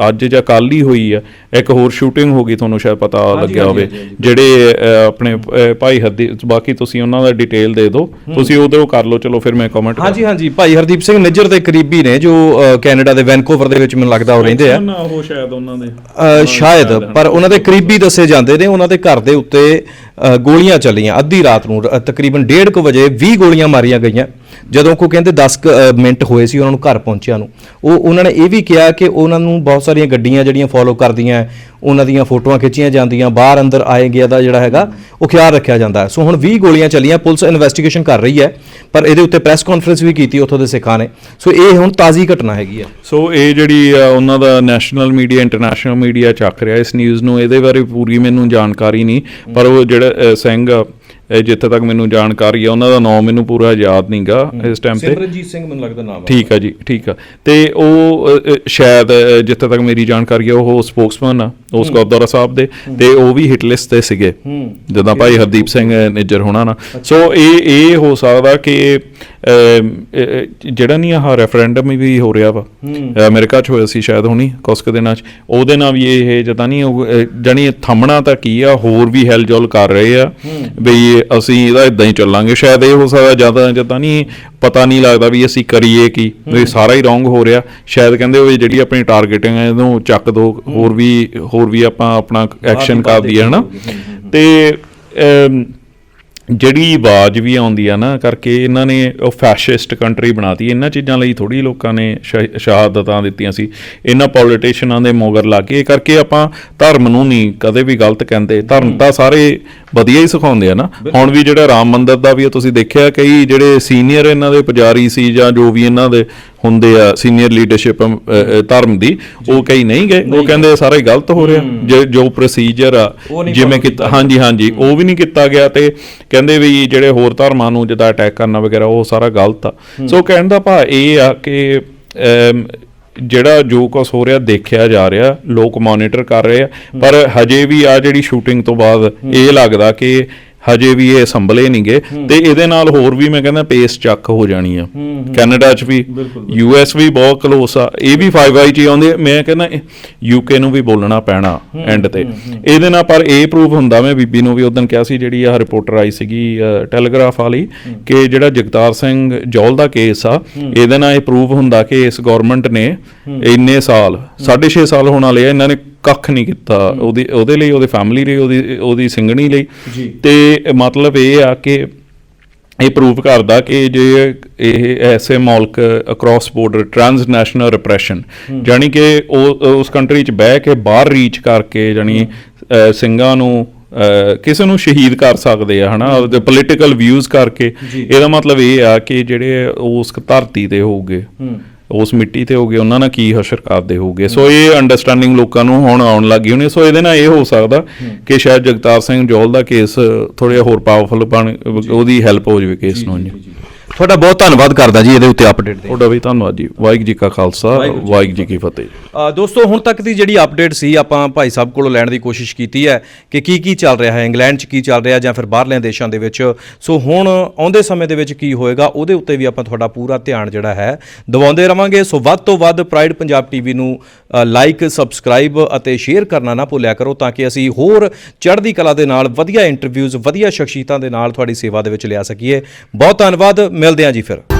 ਅੱਜ ਜਾਂ ਕੱਲ ਹੀ ਹੋਈ ਆ। ਇੱਕ ਹੋਰ ਸ਼ੂਟਿੰਗ ਹੋ ਗਈ ਤੁਹਾਨੂੰ ਸ਼ਾਇਦ ਪਤਾ ਲੱਗਿਆ ਹੋਵੇ। ਜਿਹੜੇ ਆਪਣੇ ਭਾਈ ਹਰਦੀ ਬਾਕੀ ਤੁਸੀਂ ਉਹਨਾਂ ਦਾ ਡਿਟੇਲ ਦੇ ਦਿਓ। ਤੁਸੀਂ ਉਧਰੋਂ ਕਰ ਲਓ ਚਲੋ ਫਿਰ ਮੈਂ ਕਮੈਂਟ ਹਾਂਜੀ ਹਾਂਜੀ ਭਾਈ ਹਰਦੀਪ ਸਿੰਘ ਨਿੱਜਰ ਦੇ ਕਰੀਬੀ ਨੇ ਜੋ ਕੈਨੇਡਾ ਦੇ ਵੈਨਕੂਵਰ ਦੇ ਵਿੱਚ ਮੈਨੂੰ ਲੱਗਦਾ ਉਹ ਰਹਿੰਦੇ ਆ। ਉਹ ਸ਼ਾਇਦ ਉਹਨਾਂ ਦੇ। ਅ, ਸ਼ਾਇਦ ਪਰ ਉਹਨਾਂ ਦੇ ਕਰੀਬੀ ਦੱਸੇ ਜਾਂਦੇ ਨੇ ਉਹਨਾਂ ਦੇ ਘਰ ਦੇ ਉੱਤੇ ਗੋਲੀਆਂ ਚੱਲੀਆਂ ਅੱਧੀ ਰਾਤ ਨੂੰ ਤਕਰੀਬਨ 1:30 ਵਜੇ 20 ਗੋਲੀਆਂ ਮਾਰੀਆਂ ਗਈਆਂ। ਜਦੋਂ ਕੋ ਕਹਿੰਦੇ 10 ਕੁ, ਅ, ਮਿੰਟ ਹੋਏ ਸੀ ਉਹਨਾਂ ਨੂੰ ਘਰ ਪਹੁੰਚਿਆ ਨੂੰ। ਉਹ ਉਹਨਾਂ ਨੇ ਇਹ ਵੀ ਕਿਹਾ ਕਿ ਉਹਨਾਂ ਨੂੰ ਬਹੁਤ ਸਾਰੀਆਂ ਗੱਡੀਆਂ ਜਿਹੜੀਆਂ ਫੋਲੋ ਕਰਦੀਆਂ ਹੈ, ਉਹਨਾਂ ਦੀਆਂ ਫੋਟੋਆਂ ਖਿੱਚੀਆਂ ਜਾਂਦੀਆਂ ਬਾਹਰ ਅੰਦਰ ਆਏ ਗਿਆ ਦਾ ਜਿਹੜਾ ਹੈਗਾ ਉਹ ਖਿਆਲ ਰੱਖਿਆ ਜਾਂਦਾ ਹੈ। ਸੋ ਹੁਣ 20 ਗੋਲੀਆਂ ਚੱਲੀਆਂ ਪੁਲਿਸ ਇਨਵੈਸਟੀਗੇਸ਼ਨ ਕਰ ਰਹੀ ਹੈ ਪਰ ਇਹਦੇ ਉੱਤੇ ਪ੍ਰੈਸ ਕਾਨਫਰੰਸ ਵੀ ਕੀਤੀ ਉੱਥੋਂ ਦੇ ਸਿੱਖਾਂ ਨੇ। ਸੋ ਇਹ ਹੁਣ ਤਾਜ਼ੀ ਘਟਨਾ ਹੈਗੀ ਹੈ। ਸੋ ਇਹ ਜਿਹੜੀ ਆ, ਉਹਨਾਂ ਦਾ ਨੈਸ਼ਨਲ ਮੀਡੀਆ ਇੰਟਰਨੈਸ਼ਨਲ ਮੀਡੀਆ ਚੱਕ ਰਿਹਾ ਇਸ ਨਿਊਜ਼ ਨੂੰ ਇਹਦੇ ਬਾਰੇ ਪੂਰੀ ਮੈਨੂੰ ਜਾਣਕਾਰੀ ਨਹੀਂ ਪਰ ਉਹ ਜਿਹੜਾ ਅ, ਸਿੰਘ ਆ, ਇਹ ਜਿੱਥੇ ਤੱਕ ਮੈਨੂੰ ਜਾਣਕਾਰੀ ਆ ਉਹਨਾਂ ਦਾ ਨਾਮ ਮੈਨੂੰ ਪੂਰਾ ਯਾਦ ਨਹੀਂਗਾ ਇਸ ਟਾਈਮ ਤੇ। ਸਿਮਰਨਜੀਤ ਸਿੰਘ ਮੈਨੂੰ ਲੱਗਦਾ ਨਾਮ ਠੀਕ ਆ ਜੀ ਠੀਕ ਆ। ਤੇ ਉਹ ਸ਼ਾਇਦ ਜਿੱਥੇ ਤੱਕ ਮੇਰੀ ਜਾਣਕਾਰੀ ਆ ਉਹ ਸਪੋਕਸਮੈਨ ਆ ਉਸ ਗੁਰਦੁਆਰਾ ਸਾਹਿਬ ਦੇ। ਤੇ ਉਹ ਵੀ ਹਿੱਟ ਲਿਸਟ ਤੇ ਸੀਗੇ। ਜਿੱਦਾਂ ਭਾਈ ਹਰਦੀਪ ਸਿੰਘ ਨਿੱਜਰ ਹੋਣਾ ਨਾ। ਸੋ ਇਹ ਇਹ ਹੋ ਸਕਦਾ ਕਿ ਜਿਹੜਾ ਨਹੀਂ ਆਹ ਰੈਫਰੈਂਡਮ ਵੀ ਹੋ ਰਿਹਾ ਵਾ ਅਮਰੀਕਾ 'ਚ ਹੋਇਆ ਸੀ ਸ਼ਾਇਦ ਹੁਣੀ ਕੁਛ ਕੁ ਦਿਨਾਂ 'ਚ ਉਹਦੇ ਨਾਲ ਵੀ ਇਹ ਜਦਾਂ ਨਹੀਂ ਇਹ ਥੰਮਣਾ ਤਾਂ ਕੀ ਆ ਹੋਰ ਵੀ ਹੈਲਜੋਲ ਕਰ ਰਹੇ ਆ ਵੀ ਅਸੀਂ ਇਹਦਾ ਇਦਾਂ ਹੀ ਚੱਲਾਂਗੇ ਸ਼ਾਇਦ ਇਹ ਹੋ ਸਕਦਾ ਜ਼ਿਆਦਾ ਜਦਾਂ ਨਹੀਂ ਪਤਾ ਨਹੀਂ ਲੱਗਦਾ ਵੀ ਅਸੀਂ ਕਰੀਏ ਕੀ ਵੀ ਸਾਰਾ ਹੀ ਰੋਂਗ ਹੋ ਰਿਹਾ ਸ਼ਾਇਦ ਕਹਿੰਦੇ ਉਹ ਜਿਹੜੀ ਆਪਣੀ ਟਾਰਗੇਟਿੰਗ ਹੈ ਇਹਨੂੰ ਚੱਕ ਦੋ ਹੋਰ ਵੀ ਹੋਰ ਵੀ ਆਪਾਂ ਆਪਣਾ ਐਕਸ਼ਨ ਕਰ ਦਈਏ ਹਨਾ? ਤੇ ਜਿਹੜੀ ਆਵਾਜ਼ ਵੀ ਆਉਂਦੀ ਆ ਨਾ ਕਰਕੇ ਇਹਨਾਂ ਨੇ ਉਹ ਫੈਸ਼ਿਸਟ ਕੰਟਰੀ ਬਣਾਤੀ। ਇਹਨਾਂ ਚੀਜ਼ਾਂ ਲਈ ਥੋੜੀ ਲੋਕਾਂ ਨੇ ਸ਼ਹ- ਸ਼ਹਾਦਤਾਂ ਦਿੱਤੀਆਂ ਸੀ। ਇਹਨਾਂ ਪੋਲੀਟੀਸ਼ੀਅਨਾਂ ਦੇ ਮਗਰ ਲੱਗ ਕੇ ਇਹ ਕਰਕੇ ਆਪਾਂ ਧਰਮ ਨੂੰ ਨਹੀਂ ਕਦੇ ਵੀ ਗਲਤ ਕਹਿੰਦੇ। ਧਰਮ ਤਾਂ ਸਾਰੇ ਵਧੀਆ ਹੀ ਸਿਖਾਉਂਦੇ ਆ ਨਾ। ਹੁਣ ਵੀ ਜਿਹੜਾ ਰਾਮ ਮੰਦਿਰ ਦਾ ਵੀ ਤੁਸੀਂ ਦੇਖਿਆ ਕਈ ਜਿਹੜੇ ਸੀਨੀਅਰ ਇਹਨਾਂ ਦੇ ਪੁਜਾਰੀ ਸੀ ਜਾਂ ਜੋ ਵੀ ਇਹਨਾਂ ਦੇ ਹੁੰਦੇ ਆ ਸੀਨੀਅਰ ਲੀਡਰਸ਼ਿਪ ਧਰਮ ਦੀ ਉਹ ਕਈ ਨਹੀਂ ਗਏ। ਉਹ ਕਹਿੰਦੇ ਸਾਰਾ ਹੀ ਗਲਤ ਹੋ ਰਿਹਾ ਜੇ- ਪ੍ਰੋਸੀਜਰ ਆ ਜਿਵੇਂ ਕੀਤਾ ਹਾਂਜੀ ਹਾਂਜੀ ਉਹ ਵੀ ਨਹੀਂ ਕੀਤਾ ਗਿਆ ਤੇ ਕਹਿੰਦੇ ਵੀ ਜਿਹੜੇ ਹੋਰ ਧਰਮਾਂ ਨੂੰ ਜਿੱਦਾਂ ਅਟੈਕ ਕਰਨਾ ਵਗੈਰਾ ਉਹ ਸਾਰਾ ਗਲਤ ਆ। ਸੋ ਕਹਿਣ ਦਾ ਭਾ ਇਹ ਆ ਕਿ ਜਿਹੜਾ ਜੋ ਕੁਛ ਹੋ ਰਿਹਾ ਦੇਖਿਆ ਜਾ ਰਿਹਾ ਲੋਕ ਮੋਨੀਟਰ ਕਰ ਰਹੇ ਆ। ਪਰ ਹਜੇ ਵੀ ਆ ਜਿਹੜੀ ਸ਼ੂਟਿੰਗ ਤੋਂ ਬਾਅਦ ਇਹ ਲੱਗਦਾ ਕਿ ਹਜੇ ਵੀ ਇਹ ਸੰਭਲੇ ਨਹੀਂਗੇ। ਤੇ ਇਹਦੇ ਨਾਲ ਹੋਰ ਵੀ ਮੈਂ ਕਹਿੰਦਾ ਪੇਸ ਚੱਕ ਹੋ ਜਾਣੀ ਆ। ਕੈਨੇਡਾ 'ਚ ਵੀ ਯੂ ਐਸ ਵੀ ਬਹੁਤ ਕਲੋਸ ਆ। ਇਹ ਵੀ 5i 'ਚ ਆਉਂਦੇ। ਮੈਂ ਕਹਿੰਦਾ ਯੂਕੇ ਨੂੰ ਵੀ ਬੋਲਣਾ ਪੈਣਾ ਐਂਡ ਤੇ। ਇਹਦੇ ਨਾਲ ਪਰ ਇਹ ਪ੍ਰੂਫ ਹੁੰਦਾ ਮੈਂ ਬੀਬੀ ਨੂੰ ਵੀ ਉਦੋਂ ਕਿਹਾ ਸੀ ਜਿਹੜੀ ਆ ਰਿਪੋਰਟਰ ਆਈ ਸੀਗੀ ਟੈਲੀਗ੍ਰਾਫ ਵਾਲੀ ਕਿ ਜਿਹੜਾ ਜਗਤਾਰ ਸਿੰਘ ਜੌਲ ਦਾ ਕੇਸ ਆ ਇਹਦੇ ਨਾਲ ਇਹ ਪ੍ਰੂਫ ਹੁੰਦਾ ਕਿ ਇਸ ਗਵਰਨਮੈਂਟ ਨੇ ਇੰਨੇ ਸਾਲ 6.5 ਸਾਲ ਹੋਣ ਵਾਲੇ ਆ। ਇਹਨਾਂ ਨੇ ਕੱਖ ਨਹੀਂ ਕੀਤਾ ਉਹਦੀ ਉਹਦੇ ਲਈ ਉਹਦੇ ਫੈਮਿਲੀ ਲਈ ਉਹਦੀ ਉਹਦੀ ਸਿੰਗਣੀ ਲਈ। ਤੇ ਮਤਲਬ ਇਹ ਆ ਕਿ ਇਹ ਪ੍ਰੂਵ ਕਰਦਾ ਕਿ ਜੇ ਇਹ ਐਸੇ ਮੁਲਕ ਅਕ੍ਰੋਸ ਬਾਰਡਰ ਟ੍ਰਾਂਸਨੈਸ਼ਨਲ ਰਿਪਰੈਸ਼ਨ ਜਾਨੀ ਕਿ ਉਹ ਉਸ ਕੰਟਰੀ 'ਚ ਬਹਿ ਕੇ ਬਾਹਰ ਰੀਚ ਕਰਕੇ ਜਾਨੀ ਸਿੰਘਾਂ ਨੂੰ ਕਿਸੇ ਨੂੰ ਸ਼ਹੀਦ ਕਰ ਸਕਦੇ ਆ ਹਨਾ? ਉਹਦੇ ਪੋਲੀਟੀਕਲ ਵਿਊਜ਼ ਕਰਕੇ। ਇਹਦਾ ਮਤਲਬ ਇਹ ਆ ਕਿ ਜਿਹੜੇ ਉਸ ਧਰਤੀ ਤੇ ਹੋਊਗੇ। ਉਸ ਮਿੱਟੀ ਤੇ ਹੋਗੇ ਉਹਨਾਂ ਨਾਲ ਕੀ ਹਸ਼ਰ ਕਰਦੇ ਹੋਗੇ ਸੋ ਇਹ ਅੰਡਰਸਟੈਂਡਿੰਗ ਲੋਕਾਂ ਨੂੰ ਹੁਣ ਆਉਣ ਲੱਗੀ ਹੋਣੀ ਸੋ ਇਹਦੇ ਨਾਲ ਇਹ ਹੋ ਸਕਦਾ ਕਿ ਸ਼ਾਇਦ ਜਗਤਾਰ ਸਿੰਘ ਜੋਲ ਦਾ ਕੇਸ ਥੋੜਾ ਹੋਰ ਪਾਵਰਫੁਲ ਬਣ ਉਹਦੀ ਹੈਲਪ ਹੋ ਜਾਵੇ ਕੇਸ ਨੂੰ ਜੀ। ਤੁਹਾਡਾ ਬਹੁਤ ਧੰਨਵਾਦ ਕਰਦਾ ਜੀ ਇਹਦੇ ਉੱਤੇ ਅਪਡੇਟ ਦੇ ਤੁਹਾਡਾ ਵੀ ਧੰਨਵਾਦ ਜੀ। ਵਾਹਿਗੁਰੂ ਜੀ ਕਾ ਖਾਲਸਾ ਵਾਹਿਗੁਰੂ ਜੀ ਕੀ ਫਤਿਹ। ਦੋਸਤੋ ਹੁਣ ਤੱਕ ਦੀ ਜਿਹੜੀ ਅਪਡੇਟ ਸੀ ਆਪਾਂ ਭਾਈ ਸਾਹਿਬ ਕੋਲੋਂ ਲੈਣ ਦੀ ਕੋਸ਼ਿਸ਼ ਕੀਤੀ ਹੈ ਕਿ ਕੀ ਕੀ ਚੱਲ ਰਿਹਾ ਹੈ ਇੰਗਲੈਂਡ 'ਚ ਕੀ ਚੱਲ ਰਿਹਾ ਜਾਂ ਫਿਰ ਬਾਹਰਲੇ ਦੇਸ਼ਾਂ ਦੇ ਵਿੱਚ। ਸੋ ਹੁਣ ਆਉਂਦੇ ਸਮੇਂ ਦੇ ਵਿੱਚ ਕੀ ਹੋਏਗਾ ਉਹਦੇ ਉੱਤੇ ਵੀ ਆਪਾਂ ਤੁਹਾਡਾ ਪੂਰਾ ਧਿਆਨ ਜਿਹੜਾ ਹੈ ਦਿਵਾਉਂਦੇ ਰਵਾਂਗੇ। ਸੋ ਵੱਧ ਤੋਂ ਵੱਧ ਪ੍ਰਾਈਡ ਪੰਜਾਬ ਟੀਵੀ ਨੂੰ ਲਾਈਕ ਸਬਸਕ੍ਰਾਈਬ ਅਤੇ ਸ਼ੇਅਰ ਕਰਨਾ ਨਾ ਭੁੱਲਿਆ ਕਰੋ ਤਾਂ ਕਿ ਅਸੀਂ ਹੋਰ ਚੜ੍ਹਦੀ ਕਲਾ ਦੇ ਨਾਲ ਵਧੀਆ ਇੰਟਰਵਿਊਜ਼ ਵਧੀਆ ਸ਼ਖਸੀਅਤਾਂ ਦੇ ਨਾਲ ਤੁਹਾਡੀ ਸੇਵਾ ਦੇ ਵਿੱਚ ਲਿਆ ਸਕੀਏ। ਬਹੁਤ ਧੰਨਵਾਦ ਮਿਲਦੇ ਹਾਂ ਜੀ ਫਿਰ।